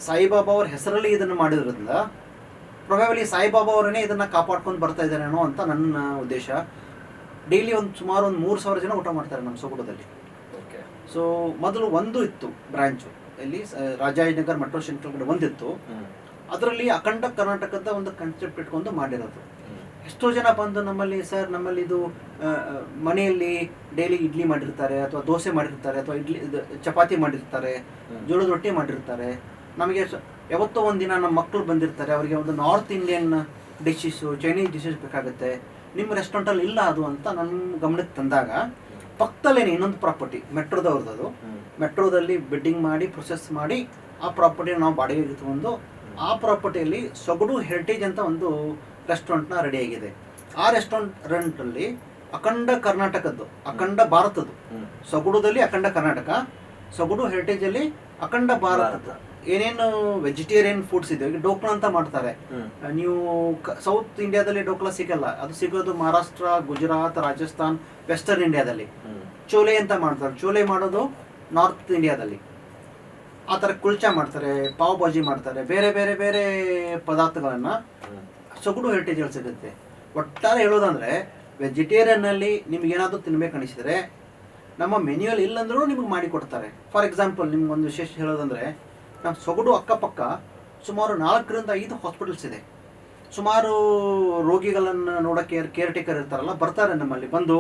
ಸಾಯಿಬಾಬಾ ಅವ್ರ ಹೆಸರಲ್ಲಿ ಇದನ್ನು ಮಾಡಿರೋದ್ರಿಂದ ಪ್ರೊಬೆಬಲಿ ಸಾಯಿಬಾಬಾ ಅವರೇ ಇದನ್ನು ಕಾಪಾಡ್ಕೊಂಡು ಬರ್ತಾ ಇದ್ದಾರೇನೋ ಅಂತ ನನ್ನ ಉದ್ದೇಶ. ಡೈಲಿ ಒಂದು ಸುಮಾರು ಒಂದು ಮೂರು ಸಾವಿರ ಜನ ಊಟ ಮಾಡ್ತಾರೆ ನಮ್ಮ ಸೊಗಡದಲ್ಲಿ ಸೊ ಮೊದಲು ಒಂದು ಇತ್ತು ಬ್ರಾಂಚು. ಇಲ್ಲಿ ರಾಜಾಜನಗರ್ ರಾಜಾಜಿನಗರ್ ಮೆಟ್ರೋ ಸೆಂಟ್ರಲ್ ಕಡೆ ಒಂದಿತ್ತು. ಅದರಲ್ಲಿ ಅಖಂಡ ಕರ್ನಾಟಕದ ಒಂದು ಕನ್ಸೆಪ್ಟ್ ಇಟ್ಕೊಂಡು ಮಾಡಿರೋದು. ಎಷ್ಟೋ ಜನ ಬಂದು ನಮ್ಮಲ್ಲಿ ಸರ್ ನಮ್ಮಲ್ಲಿ ಇದು ಮನೆಯಲ್ಲಿ ಡೈಲಿ ಇಡ್ಲಿ ಮಾಡಿರ್ತಾರೆ ಅಥವಾ ದೋಸೆ ಮಾಡಿರ್ತಾರೆ ಅಥವಾ ಇಡ್ಲಿ ಚಪಾತಿ ಮಾಡಿರ್ತಾರೆ ಜೋಳದ ರೊಟ್ಟಿ ಮಾಡಿರ್ತಾರೆ. ನಮಗೆ ಯಾವತ್ತೋ ಒಂದಿನ ನಮ್ಮ ಮಕ್ಕಳು ಬಂದಿರ್ತಾರೆ ಅವರಿಗೆ ಒಂದು north Indian dishes Chinese dishes ಬೇಕಾಗುತ್ತೆ. ನಿಮ್ಮ ರೆಸ್ಟೋರೆಂಟಲ್ಲಿ ಇಲ್ಲ ಅದು ಅಂತ ನನ್ನ ಗಮನಕ್ಕೆ ತಂದಾಗ ಪಕ್ಕದಲ್ಲೇನೆ ಇನ್ನೊಂದು ಪ್ರಾಪರ್ಟಿ ಮೆಟ್ರೋದವ್ರದ್ದು ಅದು ಮೆಟ್ರೋದಲ್ಲಿ ಬಿಡ್ಡಿಂಗ್ ಮಾಡಿ ಪ್ರೊಸೆಸ್ ಮಾಡಿ ಆ ಪ್ರಾಪರ್ಟಿನ ನಾವು ಬಾಡಿಗೆ ತಗೊಂಡು ಆ ಪ್ರಾಪರ್ಟಿಯಲ್ಲಿ ಸೊಗಡು ಹೆರಿಟೇಜ್ ಅಂತ ಒಂದು ರೆಸ್ಟೋರೆಂಟ್ನ ರೆಡಿ ಆಗಿದೆ. ಆ ರೆಸ್ಟೋರೆಂಟಲ್ಲಿ ಅಖಂಡ ಕರ್ನಾಟಕದ್ದು ಅಖಂಡ ಭಾರತದ್ದು. ಸಗುಡದಲ್ಲಿ ಅಖಂಡ ಕರ್ನಾಟಕ ಸೊಗಡು ಹೆರಿಟೇಜಲ್ಲಿ ಅಖಂಡ ಭಾರತ ಭಾರತ. ಏನೇನು ವೆಜಿಟೇರಿಯನ್ ಫುಡ್ಸ್ ಇದೆ ಡೋಕ್ಲ ಅಂತ ಮಾಡ್ತಾರೆ. ನೀವು ಸೌತ್ ಇಂಡಿಯಾದಲ್ಲಿ ಡೋಕ್ಲಾ ಸಿಗಲ್ಲ. ಅದು ಸಿಗೋದು ಮಹಾರಾಷ್ಟ್ರ ಗುಜರಾತ್ ರಾಜಸ್ಥಾನ್ ವೆಸ್ಟರ್ನ್ ಇಂಡಿಯಾದಲ್ಲಿ. ಚೋಲೆ ಅಂತ ಮಾಡ್ತಾರೆ. ಚೋಲೆ ಮಾಡೋದು ನಾರ್ತ್ ಇಂಡಿಯಾದಲ್ಲಿ ಆ ಥರ ಕುಲ್ಚಾ ಮಾಡ್ತಾರೆ ಪಾವ್ ಭಾಜಿ ಮಾಡ್ತಾರೆ ಬೇರೆ ಬೇರೆ ಬೇರೆ ಪದಾರ್ಥಗಳನ್ನು. ಸೊಗಡು ಹೆರಿಟೇಜ್ಗಳು ಸಿಗುತ್ತೆ. ಒಟ್ಟಾರೆ ಹೇಳೋದಂದ್ರೆ ವೆಜಿಟೇರಿಯನ್ನಲ್ಲಿ ನಿಮ್ಗೇನಾದರೂ ತಿನ್ಬೇಕು ಅನಿಸಿದರೆ, ನಮ್ಮ ಮೆನ್ಯೂಲ್ ಇಲ್ಲಂದ್ರೂ ನಿಮ್ಗೆ ಮಾಡಿ ಕೊಡ್ತಾರೆ. ಫಾರ್ ಎಕ್ಸಾಂಪಲ್ ನಿಮ್ಗೊಂದು ವಿಶೇಷ ಹೇಳೋದಂದ್ರೆ ನಮ್ಮ ಸೊಗಡು ಅಕ್ಕಪಕ್ಕ ಸುಮಾರು ನಾಲ್ಕರಿಂದ ಐದು ಹಾಸ್ಪಿಟಲ್ಸ್ ಇದೆ. ಸುಮಾರು ರೋಗಿಗಳನ್ನು ನೋಡೋಕೆ ಕೇರ್ ಟೇಕರ್ ಇರ್ತಾರಲ್ಲ, ಬರ್ತಾರೆ ನಮ್ಮಲ್ಲಿ. ಬಂದು,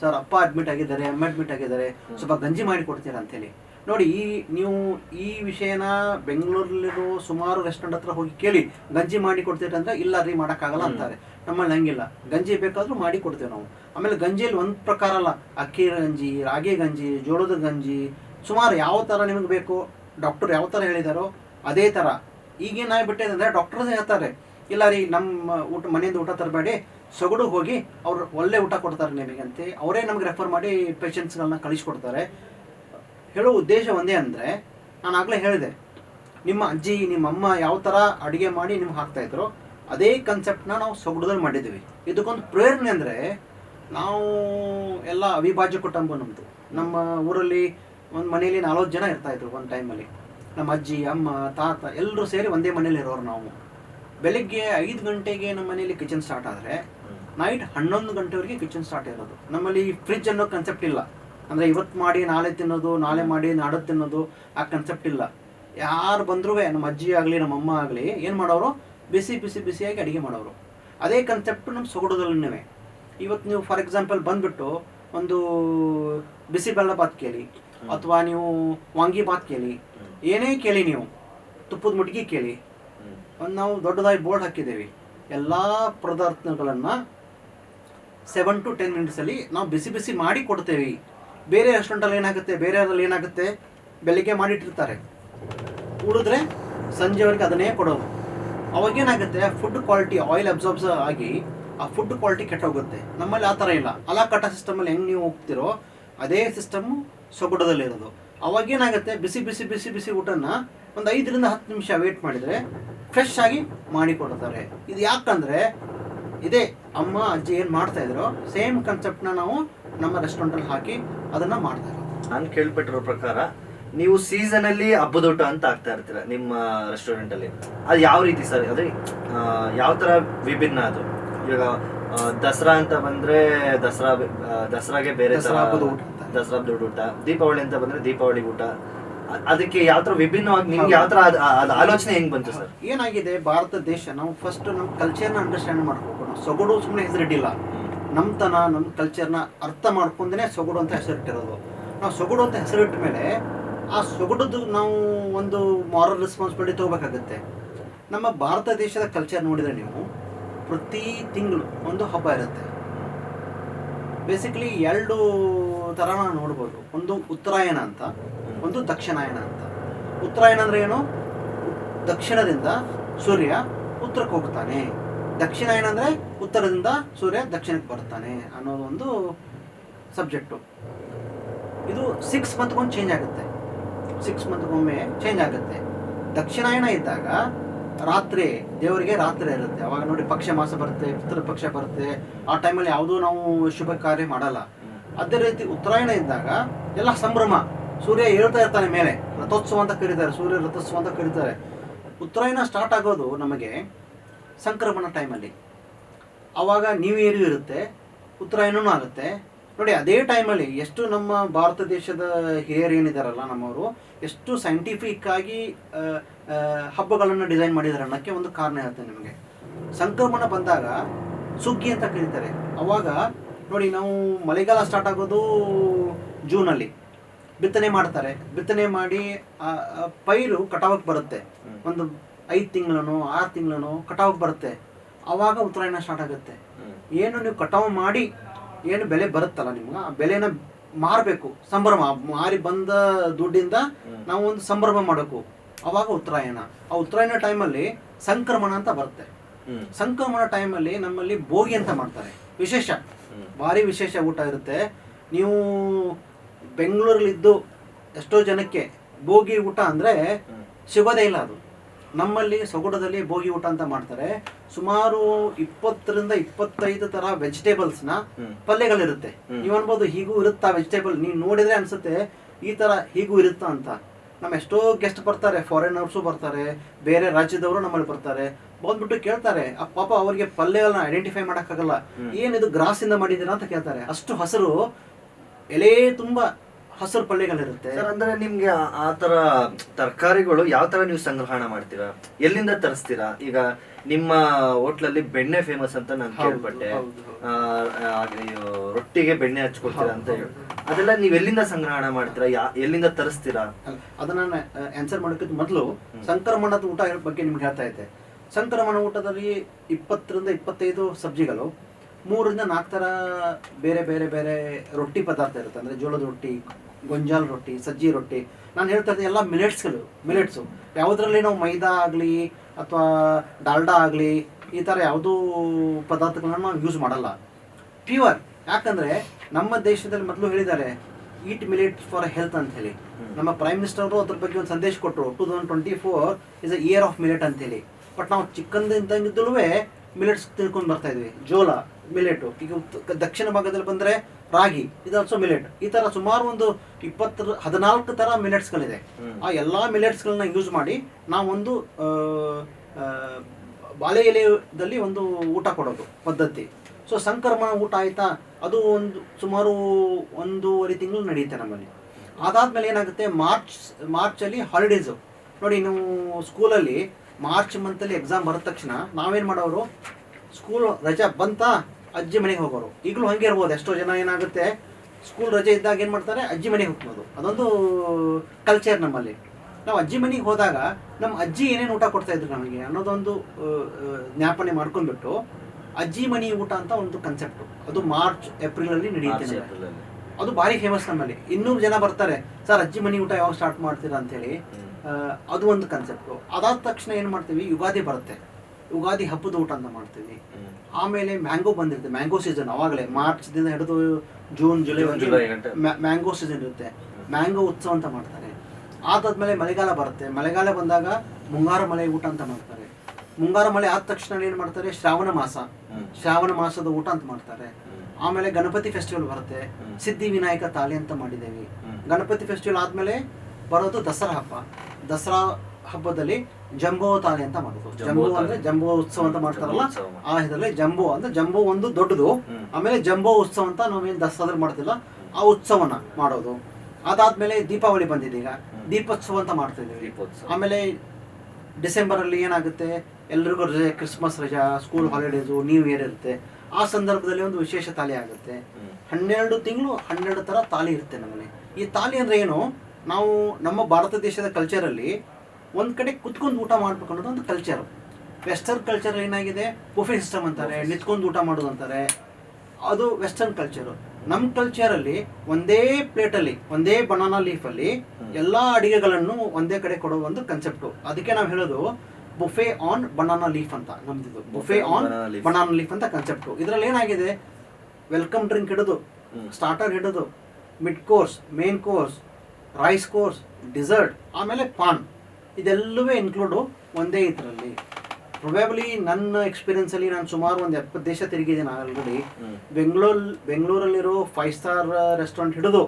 ಸರ್, ಅಪ್ಪ ಅಡ್ಮಿಟ್ ಆಗಿದ್ದಾರೆ, ಅಮ್ಮ ಅಡ್ಮಿಟ್ ಆಗಿದ್ದಾರೆ. ಸ್ವಲ್ಪ ಗಂಜಿ ಮಾಡಿ ಕೊಡ್ತೀರಾ? ಅಂತೇಳಿ. ನೋಡಿ ಈ ನೀವು ಈ ವಿಷಯನ ಬೆಂಗಳೂರಲ್ಲಿರೋ ಸುಮಾರು ರೆಸ್ಟೋರೆಂಟ್ ಹತ್ರ ಹೋಗಿ ಕೇಳಿ ಗಂಜಿ ಮಾಡಿ ಕೊಡ್ತೀರಿ ಅಂದ್ರೆ ಇಲ್ಲ ರೀ ಮಾಡೋಕ್ಕಾಗಲ್ಲ ಅಂತಾರೆ. ನಮ್ಮಲ್ಲಿ ಹಂಗಿಲ್ಲ. ಗಂಜಿ ಬೇಕಾದರೂ ಮಾಡಿ ಕೊಡ್ತೇವೆ ನಾವು. ಆಮೇಲೆ ಗಂಜಿಯಲ್ಲಿ ಒಂದು ಪ್ರಕಾರ ಅಲ್ಲ ಅಕ್ಕಿ ಗಂಜಿ ರಾಗಿ ಗಂಜಿ ಜೋಳದ ಗಂಜಿ ಸುಮಾರು ಯಾವ ಥರ ನಿಮಗೆ ಬೇಕು ಡಾಕ್ಟರ್ ಯಾವ ಥರ ಹೇಳಿದಾರೋ ಅದೇ ಥರ ಈಗೇನಾಗ್ಬಿಟ್ಟಿದೆ ಅಂದರೆ ಡಾಕ್ಟರ್ ಹೇಳ್ತಾರೆ ಇಲ್ಲ ರೀ ನಮ್ಮ ಊಟ ಮನೆಯಿಂದ ಊಟ ತರಬೇಡಿ ಸೊಗಡು ಹೋಗಿ ಅವ್ರು ಒಳ್ಳೆ ಊಟ ಕೊಡ್ತಾರೆ ನಿಮಗೆ ಅಂತ ಅವರೇ ನಮ್ಗೆ ರೆಫರ್ ಮಾಡಿ ಪೇಷಂಟ್ಸ್ಗಳನ್ನ ಕಳಿಸ್ಕೊಡ್ತಾರೆ. ಹೇಳೋ ಉದ್ದೇಶ ಒಂದೇ ಅಂದರೆ ನಾನು ಆಗಲೇ ಹೇಳಿದೆ. ನಿಮ್ಮ ಅಜ್ಜಿ ನಿಮ್ಮ ಅಮ್ಮ ಯಾವ ಥರ ಅಡುಗೆ ಮಾಡಿ ನಿಮ್ಗೆ ಹಾಕ್ತಾಯಿದ್ರು ಅದೇ ಕನ್ಸೆಪ್ಟ್ನ ನಾವು ಸೊಗಡದಲ್ಲಿ ಮಾಡಿದ್ದೀವಿ. ಇದಕ್ಕೊಂದು ಪ್ರೇರಣೆ ಅಂದರೆ ನಾವು ಎಲ್ಲ ಅವಿಭಾಜ್ಯ ಕುಟುಂಬ ನಮ್ಮದು ನಮ್ಮ ಊರಲ್ಲಿ ಒಂದು ಮನೆಯಲ್ಲಿ ನಲ್ವತ್ತು ಜನ ಇರ್ತಾಯಿದ್ರು ಒಂದು ಟೈಮಲ್ಲಿ ನಮ್ಮ ಅಜ್ಜಿ ಅಮ್ಮ ತಾತ ಎಲ್ಲರೂ ಸೇರಿ ಒಂದೇ ಮನೇಲಿ ಇರೋರು ನಾವು. ಬೆಳಿಗ್ಗೆ ಐದು ಗಂಟೆಗೆ ನಮ್ಮ ಮನೇಲಿ ಕಿಚನ್ ಸ್ಟಾರ್ಟ್ ಆದರೆ. ನೈಟ್ ಹನ್ನೊಂದು ಗಂಟೆವರೆಗೆ ಕಿಚನ್ ಸ್ಟಾರ್ಟ್ ಇರೋದು. ನಮ್ಮಲ್ಲಿ ಫ್ರಿಜ್ ಅನ್ನೋ ಕನ್ಸೆಪ್ಟ್ ಇಲ್ಲ. ಅಂದರೆ ಇವತ್ತು ಮಾಡಿ, ನಾಳೆ ತಿನ್ನೋದು, ನಾಳೆ ಮಾಡಿ ನಾಡು ತಿನ್ನೋದು ಆ ಕನ್ಸೆಪ್ಟ್ ಇಲ್ಲ. ಯಾರು ಬಂದ್ರೂ ನಮ್ಮ ಅಜ್ಜಿ ಆಗಲಿ, ನಮ್ಮ ಅಮ್ಮ ಆಗಲಿ, ಏನು ಮಾಡೋರು? ಬಿಸಿ ಬಿಸಿ, ಬಿಸಿಯಾಗಿ ಅಡುಗೆ ಮಾಡೋರು. ಅದೇ ಕನ್ಸೆಪ್ಟ್ ನಮ್ಮ ಸೊಗಡದಲ್ಲಿನೇ ಇವತ್ತು ನೀವು ಫಾರ್ ಎಕ್ಸಾಂಪಲ್ ಬಂದ್ಬಿಟ್ಟು ಒಂದು ಬಿಸಿ ಬೆಲ್ಲ ಬಾತ್ ಕೇಳಿ, ಅಥವಾ ನೀವು ವಾಂಗಿ ಬಾತ್ ಕೇಳಿ, ಏನೇ ಕೇಳಿ ನೀವು, ತುಪ್ಪದ ಮುಟ್ಗಿ ಕೇಳಿ. ಒಂದು ನಾವು ದೊಡ್ಡದಾಗಿ ಬೋರ್ಡ್ ಹಾಕಿದ್ದೀವಿ. ಎಲ್ಲ ಪದಾರ್ಥಗಳನ್ನು ಸೆವೆನ್ ಟು ಟೆನ್ ಮಿನಿಟ್ಸಲ್ಲಿ ನಾವು ಬಿಸಿ ಬಿಸಿ ಮಾಡಿ ಕೊಡ್ತೇವೆ. ಬೇರೆ ರೆಸ್ಟೋರೆಂಟಲ್ಲಿ ಏನಾಗುತ್ತೆ? ಬೇರೆ ಬೇರೆಯವರಲ್ಲಿ ಏನಾಗುತ್ತೆ? ಬೆಳಿಗ್ಗೆ ಮಾಡಿಟ್ಟಿರ್ತಾರೆ. ಉಳಿದ್ರೆ ಸಂಜೆವರೆಗೆ ಅದನ್ನೇ ಕೊಡೋದು. ಅವಾಗೇನಾಗುತ್ತೆ ಫುಡ್ ಕ್ವಾಲಿಟಿ ಆಯಿಲ್ ಅಬ್ಸಾರ್ಬ್ಸ್ ಆಗಿ ಆ ಫುಡ್ ಕ್ವಾಲಿಟಿ ಕೆಟ್ಟೋಗುತ್ತೆ. ನಮ್ಮಲ್ಲಿ ಆ ಥರ ಇಲ್ಲ. ಅಲಾ ಕಟ್ಟ ಸಿಸ್ಟಮಲ್ಲಿ ಹೆಂಗೆ ನೀವು ಹೋಗ್ತಿರೋ, ಅದೇ ಸಿಸ್ಟಮು ಸೊಗಡದಲ್ಲಿ ಇರೋದು. ಅವಾಗೇನಾಗುತ್ತೆ ಬಿಸಿ ಬಿಸಿ ಬಿಸಿ ಬಿಸಿ ಊಟನ ಒಂದು ಐದರಿಂದ ಹತ್ತು ನಿಮಿಷ ವೇಟ್ ಮಾಡಿದರೆ ಫ್ರೆಶ್ ಆಗಿ ಮಾಡಿಕೊಡ್ತಾರೆ ಇದು ಯಾಕಂದರೆ, ಇದೇ ಅಮ್ಮ, ಅಜ್ಜಿ ಏನು ಮಾಡ್ತಾಯಿದ್ರು ಸೇಮ್ ಕನ್ಸೆಪ್ಟನ್ನ ನಾವು ನಮ್ಮ ರೆಸ್ಟೋರೆಂಟಲ್ಲಿ ಹಾಕಿ ಅದನ್ನು ಮಾಡ್ತಾ ಇರೋದು. ನಾನು ಕೇಳ್ಪಟ್ಟಿರೋ ಪ್ರಕಾರ ನೀವು ಸೀಸನ್ ಅಲ್ಲಿ ಹಬ್ಬದ ಊಟ ಅಂತ ಆಗ್ತಾ ಇರ್ತೀರ ನಿಮ್ಮ ರೆಸ್ಟೋರೆಂಟ್ ಅಲ್ಲಿ. ಅದು ಯಾವ ರೀತಿ ಸರ್? ಅದೇ ಯಾವ ತರ ವಿಭಿನ್ನ ಅದು? ಇವಾಗ ದಸರಾ ಅಂತ ಬಂದ್ರೆ ದಸರಾ ದಸರಾಗೆ ಬೇರೆ ದಸರಾ ದೊಡ್ಡ ಊಟ ದೀಪಾವಳಿ ಅಂತ ಬಂದ್ರೆ ದೀಪಾವಳಿ ಊಟ. ಅದಕ್ಕೆ ಯಾವ ತರ ವಿಭಿನ್ನವಾಗಿ ನಿಮ್ಗೆ ಯಾವ ತರ ಅದು ಆ- ಅದ್ ಆಲೋಚನೆ ಹೆಂಗ್ ಬಂತು ಸರ್? ಏನಾಗಿದೆ ಭಾರತ ದೇಶ ನಾವು ಫಸ್ಟ್ ನಮ್ಮ ಕಲ್ಚರ್ನ ಅಂಡರ್ಸ್ಟ್ಯಾಂಡ್ ಮಾಡ್ಕೋಬೇಕು. ನಾವು ಸೊಗಡು ಸುಮ್ಮನೆ ಹೆಸರಿಟ್ಟಿಲ್ಲ. ನಮ್ತನ ನಮ್ಮ ಕಲ್ಚರ್ನ ಅರ್ಥ ಮಾಡ್ಕೊಂಡೇ ಸೊಗಡು ಅಂತ ಹೆಸರಿಟ್ಟಿರೋದು. ನಾವು ಸೊಗಡು ಅಂತ ಹೆಸರಿಟ್ಟ ಮೇಲೆ ಆ ಸೊಗಡದು ನಾವು ಒಂದು ಮಾರಲ್ ರೆಸ್ಪಾನ್ಸಿಬಿಲಿಟಿ ತಗೋಬೇಕಾಗುತ್ತೆ. ನಮ್ಮ ಭಾರತ ದೇಶದ ಕಲ್ಚರ್ ನೋಡಿದರೆ ನೀವು, ಪ್ರತಿ ತಿಂಗಳು ಒಂದು ಹಬ್ಬ ಇರುತ್ತೆ. ಬೇಸಿಕಲಿ ಎರಡು ಥರ ನಾವು ನೋಡ್ಬೋದು. ಒಂದು ಉತ್ತರಾಯಣ ಅಂತ, ಒಂದು ದಕ್ಷಿಣಾಯಣ ಅಂತ. ಉತ್ತರಾಯಣ ಅಂದರೆ ಏನು? ದಕ್ಷಿಣದಿಂದ ಸೂರ್ಯ ಉತ್ತರಕ್ಕೆ ಹೋಗ್ತಾನೆ ದಕ್ಷಿಣಾಯನ ಅಂದ್ರೆ ಉತ್ತರದಿಂದ ಸೂರ್ಯ ದಕ್ಷಿಣಕ್ಕೆ ಬರ್ತಾನೆ ಅನ್ನೋದು ಒಂದು ಸಬ್ಜೆಕ್ಟು. ಇದು ಸಿಕ್ಸ್ ಮಂತ್ಗೊಂದು ಚೇಂಜ್ ಆಗುತ್ತೆ. ಸಿಕ್ಸ್ ಮಂತ್ಗೊಮ್ಮೆ ಚೇಂಜ್ ಆಗುತ್ತೆ. ದಕ್ಷಿಣಾಯಣ ಇದ್ದಾಗ ರಾತ್ರಿ, ದೇವರಿಗೆ ರಾತ್ರಿ ಇರುತ್ತೆ. ಅವಾಗ ನೋಡಿ ಪಕ್ಷ ಮಾಸ ಬರುತ್ತೆ, ಪಿತೃ ಪಕ್ಷ ಬರುತ್ತೆ. ಆ ಟೈಮಲ್ಲಿ ಯಾವುದೂ ನಾವು ಶುಭ ಕಾರ್ಯ ಮಾಡಲ್ಲ. ಅದೇ ರೀತಿ ಉತ್ತರಾಯಣ ಇದ್ದಾಗ ಎಲ್ಲ ಸಂಭ್ರಮ. ಸೂರ್ಯ ಏಳ್ತಾ ಇರ್ತಾನೆ ಮೇಲೆ. ರಥೋತ್ಸವ ಅಂತ ಕರೀತಾರೆ. ಸೂರ್ಯ ರಥೋತ್ಸವ ಅಂತ ಕರೀತಾರೆ. ಉತ್ತರಾಯಣ ಸ್ಟಾರ್ಟ್ ಆಗೋದು ನಮಗೆ ಸಂಕ್ರಮಣ ಟೈಮಲ್ಲಿ ಆವಾಗ ನ್ಯೂ ಇಯರ್ ಇರುತ್ತೆ? ಉತ್ತರಾಯಣನೂ ಆಗುತ್ತೆ. ನೋಡಿ ಅದೇ ಟೈಮಲ್ಲಿ ಎಷ್ಟು ನಮ್ಮ ಭಾರತ ದೇಶದ ಹಿರಿಯರು ಏನಿದಾರಲ್ಲ ನಮ್ಮವರು ಎಷ್ಟು ಸೈಂಟಿಫಿಕ್ ಆಗಿ ಹಬ್ಬಗಳನ್ನು ಡಿಸೈನ್ ಮಾಡಿದ್ದಾರೆ ಅನ್ನೋಕ್ಕೆ ಒಂದು ಕಾರಣ ಇರುತ್ತೆ ನಿಮಗೆ. ಸಂಕ್ರಮಣ ಬಂದಾಗ ಸುಗ್ಗಿ ಅಂತ ಕರೀತಾರೆ. ಅವಾಗ ನೋಡಿ ನಾವು ಮಳೆಗಾಲ ಸ್ಟಾರ್ಟ್ ಆಗೋದು ಜೂನಲ್ಲಿ. ಬಿತ್ತನೆ ಮಾಡ್ತಾರೆ. ಬಿತ್ತನೆ ಮಾಡಿ ಪೈರು ಕಟಾವಕ್ಕೆ ಬರುತ್ತೆ. ಒಂದು ಐದು ತಿಂಗಳನೋ ಆರು ತಿಂಗಳನೋ ಕಟಾವು ಬರುತ್ತೆ. ಆವಾಗ ಉತ್ತರಾಯಣ ಸ್ಟಾರ್ಟ್ ಆಗುತ್ತೆ. ಏನು ನೀವು ಕಟಾವು ಮಾಡಿ ಏನು ಬೆಲೆ ಬರುತ್ತಲ್ಲ ನಿಮ್ಗೆ? ಆ ಬೆಲೆನ ಮಾರಬೇಕು. ಸಂಭ್ರಮ. ಮಾರಿ ಬಂದ ದುಡ್ಡಿಂದ. ನಾವು ಒಂದು ಸಂಭ್ರಮ ಮಾಡಬೇಕು. ಅವಾಗ ಉತ್ತರಾಯಣ. ಆ ಉತ್ತರಾಯಣ ಟೈಮಲ್ಲಿ ಸಂಕ್ರಮಣ ಅಂತ ಬರುತ್ತೆ. ಸಂಕ್ರಮಣ ಟೈಮಲ್ಲಿ ನಮ್ಮಲ್ಲಿ ಭೋಗಿ ಅಂತ ಮಾಡ್ತಾರೆ. ವಿಶೇಷ. ಭಾರಿ ವಿಶೇಷ ಊಟ ಇರುತ್ತೆ. ನೀವು ಬೆಂಗಳೂರಲ್ಲಿದ್ದು ಎಷ್ಟೋ ಜನಕ್ಕೆ ಭೋಗಿ ಊಟ ಅಂದರೆ. ಸಿಗೋದೇ ಇಲ್ಲ ಅದು. ನಮ್ಮಲ್ಲಿ ಸೊಗಡದಲ್ಲಿ ಭೋಗಿ ಊಟ ಅಂತ ಮಾಡ್ತಾರೆ. ಸುಮಾರು ಇಪ್ಪತ್ತರಿಂದ ಇಪ್ಪತ್ತೈದು ತರ ವೆಜಿಟೇಬಲ್ಸ್ನ ಪಲ್ಯಗಳಿರುತ್ತೆ. ನೀವ್ ಅನ್ಬೋದು ಹೀಗೂ ಇರುತ್ತಾ ವೆಜಿಟೇಬಲ್ ನೀವು ನೋಡಿದ್ರೆ ಅನ್ಸುತ್ತೆ ಈ ತರ ಹೀಗೂ ಇರುತ್ತಾ ಅಂತ. ನಮ್ಮ ಎಷ್ಟೋ ಗೆಸ್ಟ್ ಬರ್ತಾರೆ ಫಾರಿನರ್ಸು ಬರ್ತಾರೆ ಬೇರೆ ರಾಜ್ಯದವರು ನಮ್ಮಲ್ಲಿ ಬರ್ತಾರೆ. ಬಂದ್ಬಿಟ್ಟು ಕೇಳ್ತಾರೆ ಆ ಪಾಪ ಅವರಿಗೆ ಪಲ್ಯಗಳನ್ನ ಐಡೆಂಟಿಫೈ ಮಾಡೋಕ್ಕಾಗಲ್ಲ. ಏನಿದು ಗ್ರಾಸಿಂದ ಮಾಡಿದ್ದೀರಾ ಅಂತ ಕೇಳ್ತಾರೆ. ಅಷ್ಟು ಹಸಿರು ಎಲೆ ತುಂಬಾ ಹಸಿರು ಪಲ್ಯಗಳಿರುತ್ತೆ ಸರ್ ಅಂದ್ರೆ ನಿಮ್ಗೆ ಆ- ಆ ತರ ತರಕಾರಿಗಳು ಯಾವ ತರ ನೀವು ಸಂಗ್ರಹಣ ಮಾಡ್ತೀರಾ? ಎಲ್ಲಿಂದ ತರಿಸ್ತೀರಾ? ಈಗ ನಿಮ್ಮ ಹೋಟ್ಲಲ್ಲಿ ಬೆಣ್ಣೆ ಫೇಮಸ್ ಅಂತ ನಾನು ಹೌದು, ಕೇಳ್ಪಟ್ಟೆ. ಹೌದು, ಹೌದು. ಆ, ಆ, ಅಯ್ಯೋ, ರೊಟ್ಟಿಗೆ ಬೆಣ್ಣೆ ಹಚ್ಕೊಳ್ತೀರಾ ಅಂತ ಹೇಳಿ ಅದೆಲ್ಲ ನೀವು ಎಲ್ಲಿಂದ ಸಂಗ್ರಹಣ ಮಾಡ್ತೀರಾ? ಯಾ ಎಲ್ಲಿಂದ ತರಿಸ್ತೀರಾ? ಅಲ್ಲ, ಅದನ್ನ ಆನ್ಸರ್ ಮಾಡೋಕ್ಕಿಂತ ಮೊದಲು ಸಂಕ್ರಮಣದ ಊಟ ಬಗ್ಗೆ ನಿಮ್ಗೆ ಹೇಳ್ತಾ ಇದ್ದೆ. ಸಂಕ್ರಮಣ ಊಟದಲ್ಲಿ ಇಪ್ಪತ್ತರಿಂದ ಇಪ್ಪತ್ತೈದು ಸಬ್ಜಿಗಳು. ಮೂರರಿಂದ ನಾಲ್ಕು ಥರ ಬೇರೆ ಬೇರೆ ಬೇರೆ ರೊಟ್ಟಿ ಪದಾರ್ಥ ಇರುತ್ತೆ. ಅಂದರೆ ಜೋಳದ ರೊಟ್ಟಿ ಗೊಂಜಾಲ್ ರೊಟ್ಟಿ ಸಜ್ಜಿ ರೊಟ್ಟಿ. ನಾನು ಹೇಳ್ತಾ ಇದ್ದೆ ಎಲ್ಲ ಮಿಲೆಟ್ಸ್ಗಳು ಮಿಲೆಟ್ಸು. ಯಾವುದರಲ್ಲಿ ನಾವು ಮೈದಾ ಆಗಲಿ ಅಥವಾ ಡಾಲ್ಡಾ ಆಗಲಿ ಈ ಥರ ಯಾವುದೂ ಪದಾರ್ಥಗಳನ್ನ ನಾವು ಯೂಸ್ ಮಾಡಲ್ಲ. ಪ್ಯೂರ್ ಯಾಕಂದರೆ ನಮ್ಮ ದೇಶದಲ್ಲಿ ಮೊದಲು ಹೇಳಿದ್ದಾರೆ ಈಟ್ ಮಿಲೆಟ್ ಫಾರ್ ಹೆಲ್ತ್ ಅಂತ ಹೇಳಿ. ನಮ್ಮ ಪ್ರೈಮ್ ಮಿನಿಸ್ಟರ್ ಅವರು ಅದ್ರ ಬಗ್ಗೆ ಒಂದು ಸಂದೇಶ ಕೊಟ್ಟರು two thousand twenty four is a year of millet ಅಂತ ಹೇಳಿ. ಬಟ್ ನಾವು ಚಿಕ್ಕಂದಿಂದ ಮಿಲೆಟ್ಸ್ ತಿಳ್ಕೊಂಡು ಬರ್ತಾ ಇದ್ವಿ. ಜೋಳ. ಮಿಲೆಟು ಈಗ ದಕ್ಷಿಣ ಭಾಗದಲ್ಲಿ ಬಂದರೆ ರಾಗಿ ಇದು ಆಲ್ಸೋ ಮಿಲೆಟ್ ಈ ಥರ ಸುಮಾರು ಒಂದು ಇಪ್ಪತ್ತರ ಹದಿನಾಲ್ಕು ಥರ ಮಿಲೆಟ್ಸ್ಗಳಿದೆ. ಆ ಎಲ್ಲ ಮಿಲೆಟ್ಸ್ಗಳನ್ನ ಯೂಸ್ ಮಾಡಿ ನಾವೊಂದು ಬಾಳೆ ಎಲೆಯಲ್ಲಿ ಒಂದು ಊಟ ಕೊಡೋದು ಪದ್ಧತಿ. ಸೊ ಸಂಕ್ರಮಣ ಊಟ ಆಯ್ತಾ? ಅದು ಒಂದು ಸುಮಾರು ಒಂದೂವರೆ ತಿಂಗಳು ನಡೆಯುತ್ತೆ ನಮ್ಮಲ್ಲಿ. ಅದಾದ್ಮೇಲೆ ಏನಾಗುತ್ತೆ? ಮಾರ್ಚ್ ಮಾರ್ಚಲ್ಲಿ ಹಾಲಿಡೇಸು ನೋಡಿ ನೀವು ಸ್ಕೂಲಲ್ಲಿ ಮಾರ್ಚ್ ಮಂತಲ್ಲಿ ಎಕ್ಸಾಮ್ ಬರದ ತಕ್ಷಣ ನಾವೇನು ಮಾಡೋರು? ಸ್ಕೂಲ್ ರಜಾ ಬಂತಾ? ಅಜ್ಜಿ ಮನೆಗೆ ಹೋಗೋರು. ಈಗಲೂ ಹಂಗೆ ಇರ್ಬೋದು ಎಷ್ಟೋ ಜನ ಏನಾಗುತ್ತೆ ಸ್ಕೂಲ್ ರಜೆ ಇದ್ದಾಗ ಏನು ಮಾಡ್ತಾರೆ ಅಜ್ಜಿ ಮನೆಗೆ ಹೋಗ್ಬೋದು. ಅದೊಂದು ಕಲ್ಚರ್ ನಮ್ಮಲ್ಲಿ. ನಾವು ಅಜ್ಜಿ ಮನೆಗೆ ಹೋದಾಗ ನಮ್ಮ ಅಜ್ಜಿ ಏನೇನು ಊಟ ಕೊಡ್ತಾ ಇದ್ರು ನಮಗೆ ಅನ್ನೋದೊಂದು ಜ್ಞಾಪನೆ ಮಾಡ್ಕೊಂಡ್ಬಿಟ್ಟು ಅಜ್ಜಿ ಮನೆ ಊಟ ಅಂತ ಒಂದು ಕನ್ಸೆಪ್ಟು ಅದು ಮಾರ್ಚ್ ಏಪ್ರಿಲ್ ಅಲ್ಲಿ ನಡೆಯುತ್ತೆ. ಅದು ಭಾರಿ ಫೇಮಸ್ ನಮ್ಮಲ್ಲಿ. ಇನ್ನೂರು ಜನ ಬರ್ತಾರೆ ಸರ್ ಅಜ್ಜಿ ಮನೆ ಊಟ ಯಾವಾಗ ಸ್ಟಾರ್ಟ್ ಮಾಡ್ತೀರಾ? ಅಂತೇಳಿ. ಅದು ಒಂದು ಕನ್ಸೆಪ್ಟು ಅದಾದ ತಕ್ಷಣ ಏನು ಮಾಡ್ತೀವಿ ಯುಗಾದಿ ಬರುತ್ತೆ. ಯುಗಾದಿ ಹಬ್ಬದ ಊಟ ಅಂತ ಮಾಡ್ತೀವಿ. ಆಮೇಲೆ ಮ್ಯಾಂಗೋ ಬಂದಿರುತ್ತೆ. ಮ್ಯಾಂಗೋ ಸೀಸನ್ ಅವಾಗಲೇ ಮಾರ್ಚ್ದಿಂದ ಹಿಡಿದು ಜೂನ್ ಜುಲೈ ಮ್ಯಾಂಗೋ ಸೀಸನ್ ಇರುತ್ತೆ. ಮ್ಯಾಂಗೋ ಉತ್ಸವ ಅಂತ ಮಾಡ್ತಾರೆ. ಅದಾದ್ಮೇಲೆ ಮಳೆಗಾಲ ಬರುತ್ತೆ. ಮಳೆಗಾಲ ಬಂದಾಗ ಮುಂಗಾರು ಮಳೆ ಊಟ ಅಂತ ಮಾಡ್ತಾರೆ. ಮುಂಗಾರು ಮಳೆ ಆದ ತಕ್ಷಣ ಏನು ಮಾಡ್ತಾರೆ? ಶ್ರಾವಣ ಮಾಸ. ಶ್ರಾವಣ ಮಾಸದ ಊಟ ಅಂತ ಮಾಡ್ತಾರೆ. ಆಮೇಲೆ ಗಣಪತಿ ಫೆಸ್ಟಿವಲ್ ಬರುತ್ತೆ. ಸಿದ್ಧಿ ವಿನಾಯಕ ತಾಳಿ ಅಂತ ಮಾಡಿದ್ದೇವೆ. ಗಣಪತಿ ಫೆಸ್ಟಿವಲ್ ಆದ್ಮೇಲೆ ಬರೋದು ದಸರಾ ಹಬ್ಬ. ದಸರಾ ಹಬ್ಬದಲ್ಲಿ ಜಂಬೋ ತಾಳಿ ಅಂತ ಮಾಡೋದು ಜಂಬೋ ಅಂದ್ರೆ ಜಂಬೋ ಉತ್ಸವ ಅಂತ ಮಾಡ್ತಾರಲ್ಲ? ಆ ಇದರಲ್ಲಿ ಜಂಬೋ ಅಂದ್ರೆ ಜಂಬೋ ಒಂದು ದೊಡ್ಡದು. ಆಮೇಲೆ ಜಂಬೋ ಉತ್ಸವ ಅಂತ ನಾವೇನು ದಸರಾದಲ್ಲಿ ಮಾಡ್ತಿಲ್ಲ ಆ ಉತ್ಸವನ ಮಾಡೋದು. ಅದಾದ್ಮೇಲೆ ದೀಪಾವಳಿ ಬಂದಿದೆ ಈಗ. ದೀಪೋತ್ಸವ ಅಂತ ಮಾಡ್ತಿದ್ದೀವಿ ದೀಪೋತ್ಸವ. ಆಮೇಲೆ ಡಿಸೆಂಬರ್ ಅಲ್ಲಿ ಏನಾಗುತ್ತೆ? ಎಲ್ರಿಗೂ ರಜೆ ಕ್ರಿಸ್ಮಸ್ ರಜಾ ಸ್ಕೂಲ್ ಹಾಲಿಡೇಸು ನ್ಯೂ ಇಯರ್ ಇರುತ್ತೆ. ಆ ಸಂದರ್ಭದಲ್ಲಿ ಒಂದು ವಿಶೇಷ ತಾಳಿ ಆಗುತ್ತೆ. ಹನ್ನೆರಡು ತಿಂಗಳು ಹನ್ನೆರಡು ತರ ತಾಳಿ ಇರುತ್ತೆ ನಮ್ಮಲ್ಲಿ. ಈ ತಾಳಿ ಅಂದ್ರೆ ಏನು? ನಾವು ನಮ್ಮ ಭಾರತ ದೇಶದ ಕಲ್ಚರಲ್ಲಿ ಒಂದು ಕಡೆ ಕುತ್ಕೊಂಡು ಊಟ ಮಾಡ್ಬೇಕು ಅನ್ನೋದು ಒಂದು ಕಲ್ಚರ್ ವೆಸ್ಟರ್ನ್ ಕಲ್ಚರ್ ಏನಾಗಿದೆ? ಬುಫೆ ಸಿಸ್ಟಮ್ ಅಂತಾರೆ ನಿಂತ್ಕೊಂಡು ಊಟ ಮಾಡೋದು ಅಂತಾರೆ. ಅದು ವೆಸ್ಟರ್ನ್ ಕಲ್ಚರು ನಮ್ಮ ಕಲ್ಚರಲ್ಲಿ ಒಂದೇ ಪ್ಲೇಟಲ್ಲಿ ಒಂದೇ ಬನಾನಾ ಲೀಫಲ್ಲಿ ಎಲ್ಲ ಅಡಿಗೆಗಳನ್ನು ಒಂದೇ ಕಡೆ ಕೊಡೋ ಒಂದು ಕನ್ಸೆಪ್ಟು ಅದಕ್ಕೆ ನಾವು ಹೇಳೋದು ಬುಫೆ ಆನ್ ಬನಾನಾ ಲೀಫ್ ಅಂತ ನಮ್ದಿದು. ಬುಫೆ ಆನ್ ಬನಾನಾ ಲೀಫ್ ಅಂತ ಕನ್ಸೆಪ್ಟು ಇದರಲ್ಲಿ ಏನಾಗಿದೆ? ವೆಲ್ಕಮ್ ಡ್ರಿಂಕ್ ಹಿಡಿದು ಸ್ಟಾರ್ಟರ್ ಹಿಡಿದು mid course main course rice course dessert ಆಮೇಲೆ ಪಾನ್. ಇದೆಲ್ಲವೇ ಇನ್ಕ್ಲೂಡು ಒಂದೇ ಇದರಲ್ಲಿ. ಪ್ರೊಬ್ಯಾಬ್ಲಿ ನನ್ನ ಎಕ್ಸ್ಪೀರಿಯನ್ಸಲ್ಲಿ ನಾನು ಸುಮಾರು ಒಂದು ಎಪ್ಪತ್ತು ದೇಶ ತಿರುಗಿದ್ದೀನಿ ಆಲ್ರೆಡಿ. ಬೆಂಗಳೂರು ಬೆಂಗಳೂರಲ್ಲಿರೋ ಫೈವ್ ಸ್ಟಾರ್ ರೆಸ್ಟೋರೆಂಟ್ ಹಿಡಿದು.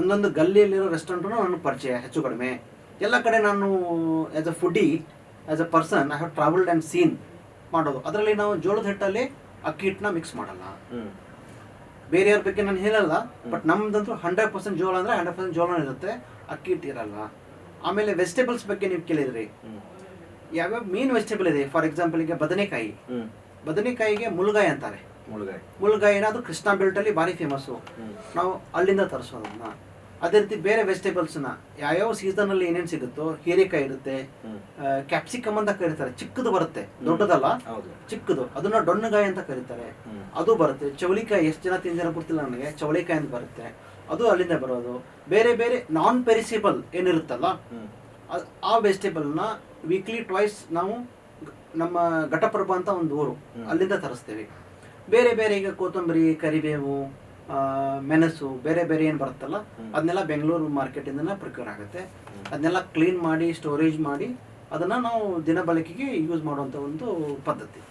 ಒಂದೊಂದು ಗಲ್ಲಿಯಲ್ಲಿರೋ ರೆಸ್ಟೋರೆಂಟು ನನ್ನ ಪರಿಚಯ ಹೆಚ್ಚು ಕಡಿಮೆ. ಎಲ್ಲ ಕಡೆ ನಾನು as a foodie as a person I have travelled and seen ಮಾಡೋದು. ಅದರಲ್ಲಿ ನಾವು ಜೋಳದ ಹಿಟ್ಟಲ್ಲಿ ಅಕ್ಕಿ ಹಿಟ್ಟನ್ನ ಮಿಕ್ಸ್ ಮಾಡಲ್ಲ. ಬೇರೆಯವ್ರ ಬಗ್ಗೆ ನಾನು ಹೇಳಲ್ಲ ಬಟ್ ನಮ್ದಂತೂ ಹಂಡ್ರೆಡ್ ಪರ್ಸೆಂಟ್ ಜೋಳ ಅಂದರೆ ಹಂಡ್ರೆಡ್ ಪರ್ಸೆಂಟ್ ಜೋಳ ಇರುತ್ತೆ ಅಕ್ಕಿ ಹಿಟ್ಟು ಇರಲ್ಲ. ಆಮೇಲೆ ವೆಜಿಟೇಬಲ್ಸ್ ಬಗ್ಗೆ ನೀವು ಕೇಳಿದ್ರಿ. ಯಾವ್ಯಾವ ಮೀನ್ ವೆಜಿಟೇಬಲ್ ಇದೆ? ಫಾರ್ ಎಕ್ಸಾಂಪಲ್ ಈಗ ಬದನೆಕಾಯಿ. ಬದನೆಕಾಯಿಗೆ ಮುಳುಗಾಯಿ ಅಂತಾರೆ. ಮುಳುಗಾಯಿ. ಮುಳುಗಾಯಿ ಏನಾದ್ರು ಕೃಷ್ಣ ಬೆಲ್ಟಲ್ಲಿ ಭಾರಿ ಫೇಮಸ್ಸು ಹ್ಮ್. ನಾವು ಅಲ್ಲಿಂದ ತರಿಸೋದನ್ನ. ಅದೇ ರೀತಿ ಬೇರೆ ವೆಜಿಟೇಬಲ್ಸ್ನ ಯಾವ್ಯಾವ ಸೀಸನಲ್ಲಿ ಏನೇನು ಸಿಗುತ್ತೋ ಹೀರೆಕಾಯಿ ಇರುತ್ತೆ. ಕ್ಯಾಪ್ಸಿಕಮ್ ಅಂತ ಕರೀತಾರೆ. ಚಿಕ್ಕದು ಬರುತ್ತೆ. ದೊಡ್ಡದಲ್ಲ? ಹೌದು. ಚಿಕ್ಕದು. ಅದನ್ನ ಡೊಣ್ಣಗಾಯಿ ಅಂತ ಕರೀತಾರೆ. ಅದು ಬರುತ್ತೆ. ಚೌಳಿಕಾಯಿ ಎಷ್ಟು ಜನ ತಿಂದಿರೋ ಗೊತ್ತಿಲ್ಲ ನನಗೆ. ಚೌಳಿಕಾಯಿ ಅಂತ ಬರುತ್ತೆ. ಅದು ಅಲ್ಲಿಂದ ಬರೋದು. ಬೇರೆ ಬೇರೆ ನಾನ್ ಪೆರಿಸಿಬಲ್ ಏನಿರುತ್ತಲ್ಲ ಆ ವೆಜಿಟೇಬಲ್ನ ವೀಕ್ಲಿ ಟ್ವೈಸ್ ನಾವು ನಮ್ಮ ಘಟಪ್ರಭ ಅಂತ ಒಂದು ಊರು ಅಲ್ಲಿಂದ ತರಿಸ್ತೇವೆ. ಬೇರೆ ಬೇರೆ ಈಗ ಕೊತ್ತಂಬರಿ ಕರಿಬೇವು ಮೆಣಸು ಬೇರೆ ಬೇರೆ ಏನು ಬರುತ್ತಲ್ಲ. ಅದನ್ನೆಲ್ಲ ಬೆಂಗಳೂರು ಮಾರ್ಕೆಟಿಂದನೇ ಪ್ರಿಕ್ಯೂರ್ ಆಗುತ್ತೆ. ಅದನ್ನೆಲ್ಲ ಕ್ಲೀನ್ ಮಾಡಿ ಸ್ಟೋರೇಜ್ ಮಾಡಿ ಅದನ್ನು ನಾವು ದಿನ ಬಳಕೆಗೆ ಯೂಸ್ ಮಾಡುವಂಥ ಒಂದು ಪದ್ಧತಿ.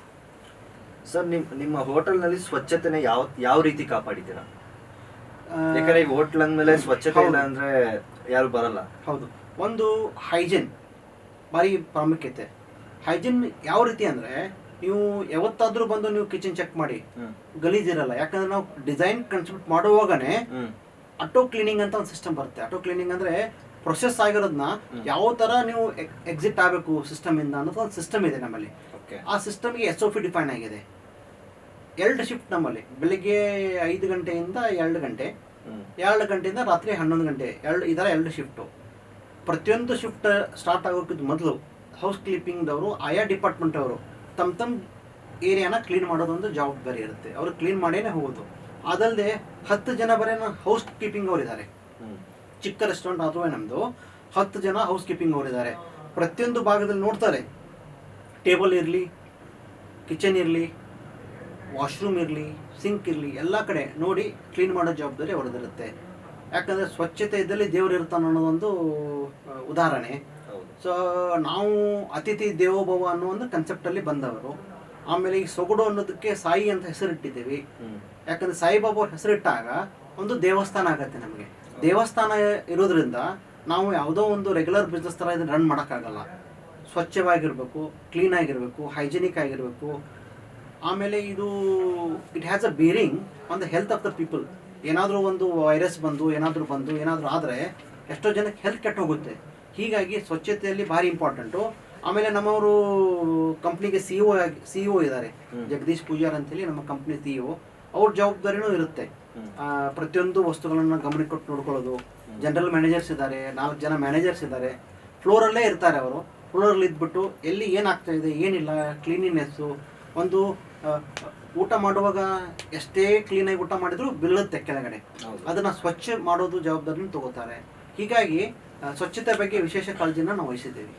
ಸರ್ ನಿಮ್ ನಿಮ್ಮ ಹೋಟೆಲ್ನಲ್ಲಿ ಸ್ವಚ್ಛತೆನ ಯಾವ ಯಾವ ರೀತಿ ಕಾಪಾಡಿದ್ದೀರಾ? ಯಾಕಂದ್ರೆ ಈ ಹೋಟ್ಲ್ ಅಂದ್ಮೇಲೆ ಸ್ವಚ್ಛತೆ ಇಲ್ಲ ಅಂದ್ರೆ ಯಾರು ಬರಲ್ಲ. ಹೌದು. ಒಂದು ಹೈಜಿನ್ ಬಾರಿ ಪ್ರಾಮುಖ್ಯತೆ. ಹೈಜಿನ್ ಯಾವ ರೀತಿ ಅಂದ್ರೆ ನೀವು ಯಾವತ್ತಾದ್ರೂ ಬಂದು ನೀವು ಕಿಚನ್ ಚೆಕ್ ಮಾಡಿ ಗಲೀಜಿರಲ್ಲ ಯಾಕಂದ್ರೆ ನಾವು ಡಿಸೈನ್ ಕನ್ಸ್ಟ್ರಕ್ಟ್ ಮಾಡುವಾಗನೆ ಆಟೋ ಕ್ಲೀನಿಂಗ್ ಅಂತ ಒಂದು ಸಿಸ್ಟಮ್ ಬರುತ್ತೆ. ಆಟೋ ಕ್ಲೀನಿಂಗ್ ಅಂದ್ರೆ ಪ್ರೊಸೆಸ್ ಆಗಿರೋದನ್ನ ಯಾವ ತರ ನೀವು ಎಕ್ಸಿಟ್ ಆಗಬೇಕು ಸಿಸ್ಟಮ್ ಇಂದ ಅನ್ನೋದು ಒಂದು ಸಿಸ್ಟಮ್ ಇದೆ ನಮ್ಮಲ್ಲಿ. ಆ ಸಿಸ್ಟಮ್ಗೆ ಎಸ್ ಒ ಪಿ ಡಿಫೈನ್ ಆಗಿದೆ. ಎರಡು ಶಿಫ್ಟ್ ನಮ್ಮಲ್ಲಿ. ಬೆಳಿಗ್ಗೆ ಐದು ಗಂಟೆಯಿಂದ ಎರಡು ಗಂಟೆ, ಎರಡು ಗಂಟೆಯಿಂದ ರಾತ್ರಿ ಹನ್ನೊಂದು ಗಂಟೆ, ಎರಡು ಇದರ ಎರಡು ಶಿಫ್ಟು ಪ್ರತಿಯೊಂದು ಶಿಫ್ಟ್ ಸ್ಟಾರ್ಟ್ ಆಗೋಕ್ಕಿಂತ ಮೊದಲು ಹೌಸ್ ಕ್ಲೀಪಿಂಗ್ದವರು ಆಯಾ ಡಿಪಾರ್ಟ್ಮೆಂಟ್ ಅವರು ತಮ್ಮ ತಮ್ಮ ಏರಿಯಾನ ಕ್ಲೀನ್ ಮಾಡೋದೊಂದು ಜವಾಬ್ದಾರಿ ಇರುತ್ತೆ. ಅವರು ಕ್ಲೀನ್ ಮಾಡೇನೆ ಹೋಗೋದು. ಅದಲ್ಲದೆ ಹತ್ತು ಜನ ಬರೀ ಹೌಸ್ ಕೀಪಿಂಗ್ ಅವರಿದ್ದಾರೆ ಚಿಕ್ಕ ರೆಸ್ಟೋರೆಂಟ್ ಆದ್ರೂ ನಮ್ಮದು ಹತ್ತು ಜನ ಹೌಸ್ ಕೀಪಿಂಗ್ ಅವರಿದ್ದಾರೆ ಪ್ರತಿಯೊಂದು ಭಾಗದಲ್ಲಿ ನೋಡ್ತಾರೆ. ಟೇಬಲ್ ಇರಲಿ ಕಿಚನ್ ಇರಲಿ ವಾಶ್ರೂಮ್ ಇರಲಿ ಸಿಂಕ್ ಇರಲಿ ಎಲ್ಲ ಕಡೆ ನೋಡಿ ಕ್ಲೀನ್ ಮಾಡೋ ಜವಾಬ್ದಾರಿ ಅವ್ರದ್ದಿರುತ್ತೆ ಯಾಕಂದರೆ ಸ್ವಚ್ಛತೆ ಇದ್ದಲ್ಲಿ ದೇವರು ಇರ್ತಾನೆ ಅನ್ನೋದೊಂದು ಉದಾಹರಣೆ. ಸೊ ನಾವು ಅತಿಥಿ ದೇವೋಭವ ಅನ್ನೋ ಒಂದು ಕನ್ಸೆಪ್ಟಲ್ಲಿ ಬಂದವರು. ಆಮೇಲೆ ಈ ಸೊಗಡು ಅನ್ನೋದಕ್ಕೆ ಸಾಯಿ ಅಂತ ಹೆಸರಿಟ್ಟಿದ್ದೀವಿ. ಯಾಕಂದರೆ ಸಾಯಿಬಾಬಾ ಹೆಸರಿಟ್ಟಾಗ ಒಂದು ದೇವಸ್ಥಾನ ಆಗತ್ತೆ ನಮಗೆ. ದೇವಸ್ಥಾನ ಇರೋದ್ರಿಂದ ನಾವು ಯಾವುದೋ ಒಂದು ರೆಗ್ಯುಲರ್ ಬಿಸ್ನೆಸ್ ಥರ ಇದನ್ನು ರನ್ ಮಾಡೋಕ್ಕಾಗಲ್ಲ. ಸ್ವಚ್ಛವಾಗಿರಬೇಕು ಕ್ಲೀನ್ ಆಗಿರಬೇಕು ಹೈಜಿನಿಕ್ ಆಗಿರಬೇಕು ಆಮೇಲೆ ಇದು it has a bearing on the health of the people ಏನಾದರೂ ಒಂದು ವೈರಸ್ ಬಂದು ಏನಾದರೂ ಬಂದು ಏನಾದರೂ ಆದರೆ ಎಷ್ಟೋ ಜನಕ್ಕೆ ಹೆಲ್ತ್ ಕೆಟ್ಟ ಹೋಗುತ್ತೆ. ಹೀಗಾಗಿ ಸ್ವಚ್ಛತೆಯಲ್ಲಿ ಭಾರಿ ಇಂಪಾರ್ಟೆಂಟು ಆಮೇಲೆ ನಮ್ಮವರು ಕಂಪ್ನಿಗೆ ಸಿ ಒ ಸಿ ಒ ಇದ್ದಾರೆ. ಜಗದೀಶ್ ಪೂಜಾರ್ ಅಂತೇಳಿ ನಮ್ಮ ಕಂಪ್ನಿ ಸಿ ಒ ಅವ್ರ ಜವಾಬ್ದಾರಿನೂ ಇರುತ್ತೆ. ಪ್ರತಿಯೊಂದು ವಸ್ತುಗಳನ್ನು ಗಮನ ಕೊಟ್ಟು ನೋಡ್ಕೊಳ್ಳೋದು. ಜನರಲ್ ಮ್ಯಾನೇಜರ್ಸ್ ಇದ್ದಾರೆ ನಾಲ್ಕು ಜನ ಮ್ಯಾನೇಜರ್ಸ್ ಇದ್ದಾರೆ. ಫ್ಲೋರಲ್ಲೇ ಇರ್ತಾರೆ ಅವರು. ಫ್ಲೋರಲ್ಲಿ ಇದ್ಬಿಟ್ಟು ಎಲ್ಲಿ ಏನಾಗ್ತಾ ಇದೆ ಏನಿಲ್ಲ ಕ್ಲೀನಿನೆಸ್ಸು ಒಂದು ಊಟ ಮಾಡುವಾಗ ಎಷ್ಟೇ ಕ್ಲೀನಾಗಿ ಊಟ ಮಾಡಿದ್ರು ಬೀಳುತ್ತೆ ಕೆಳಗಡೆ. ಅದನ್ನ ಸ್ವಚ್ಛ ಮಾಡೋದು ಜವಾಬ್ದಾರಿನ ತಗೋತಾರೆ. ಹೀಗಾಗಿ ಸ್ವಚ್ಛತೆ ಬಗ್ಗೆ ವಿಶೇಷ ಕಾಳಜಿನ ನಾವು ವಹಿಸಿದ್ದೀವಿ.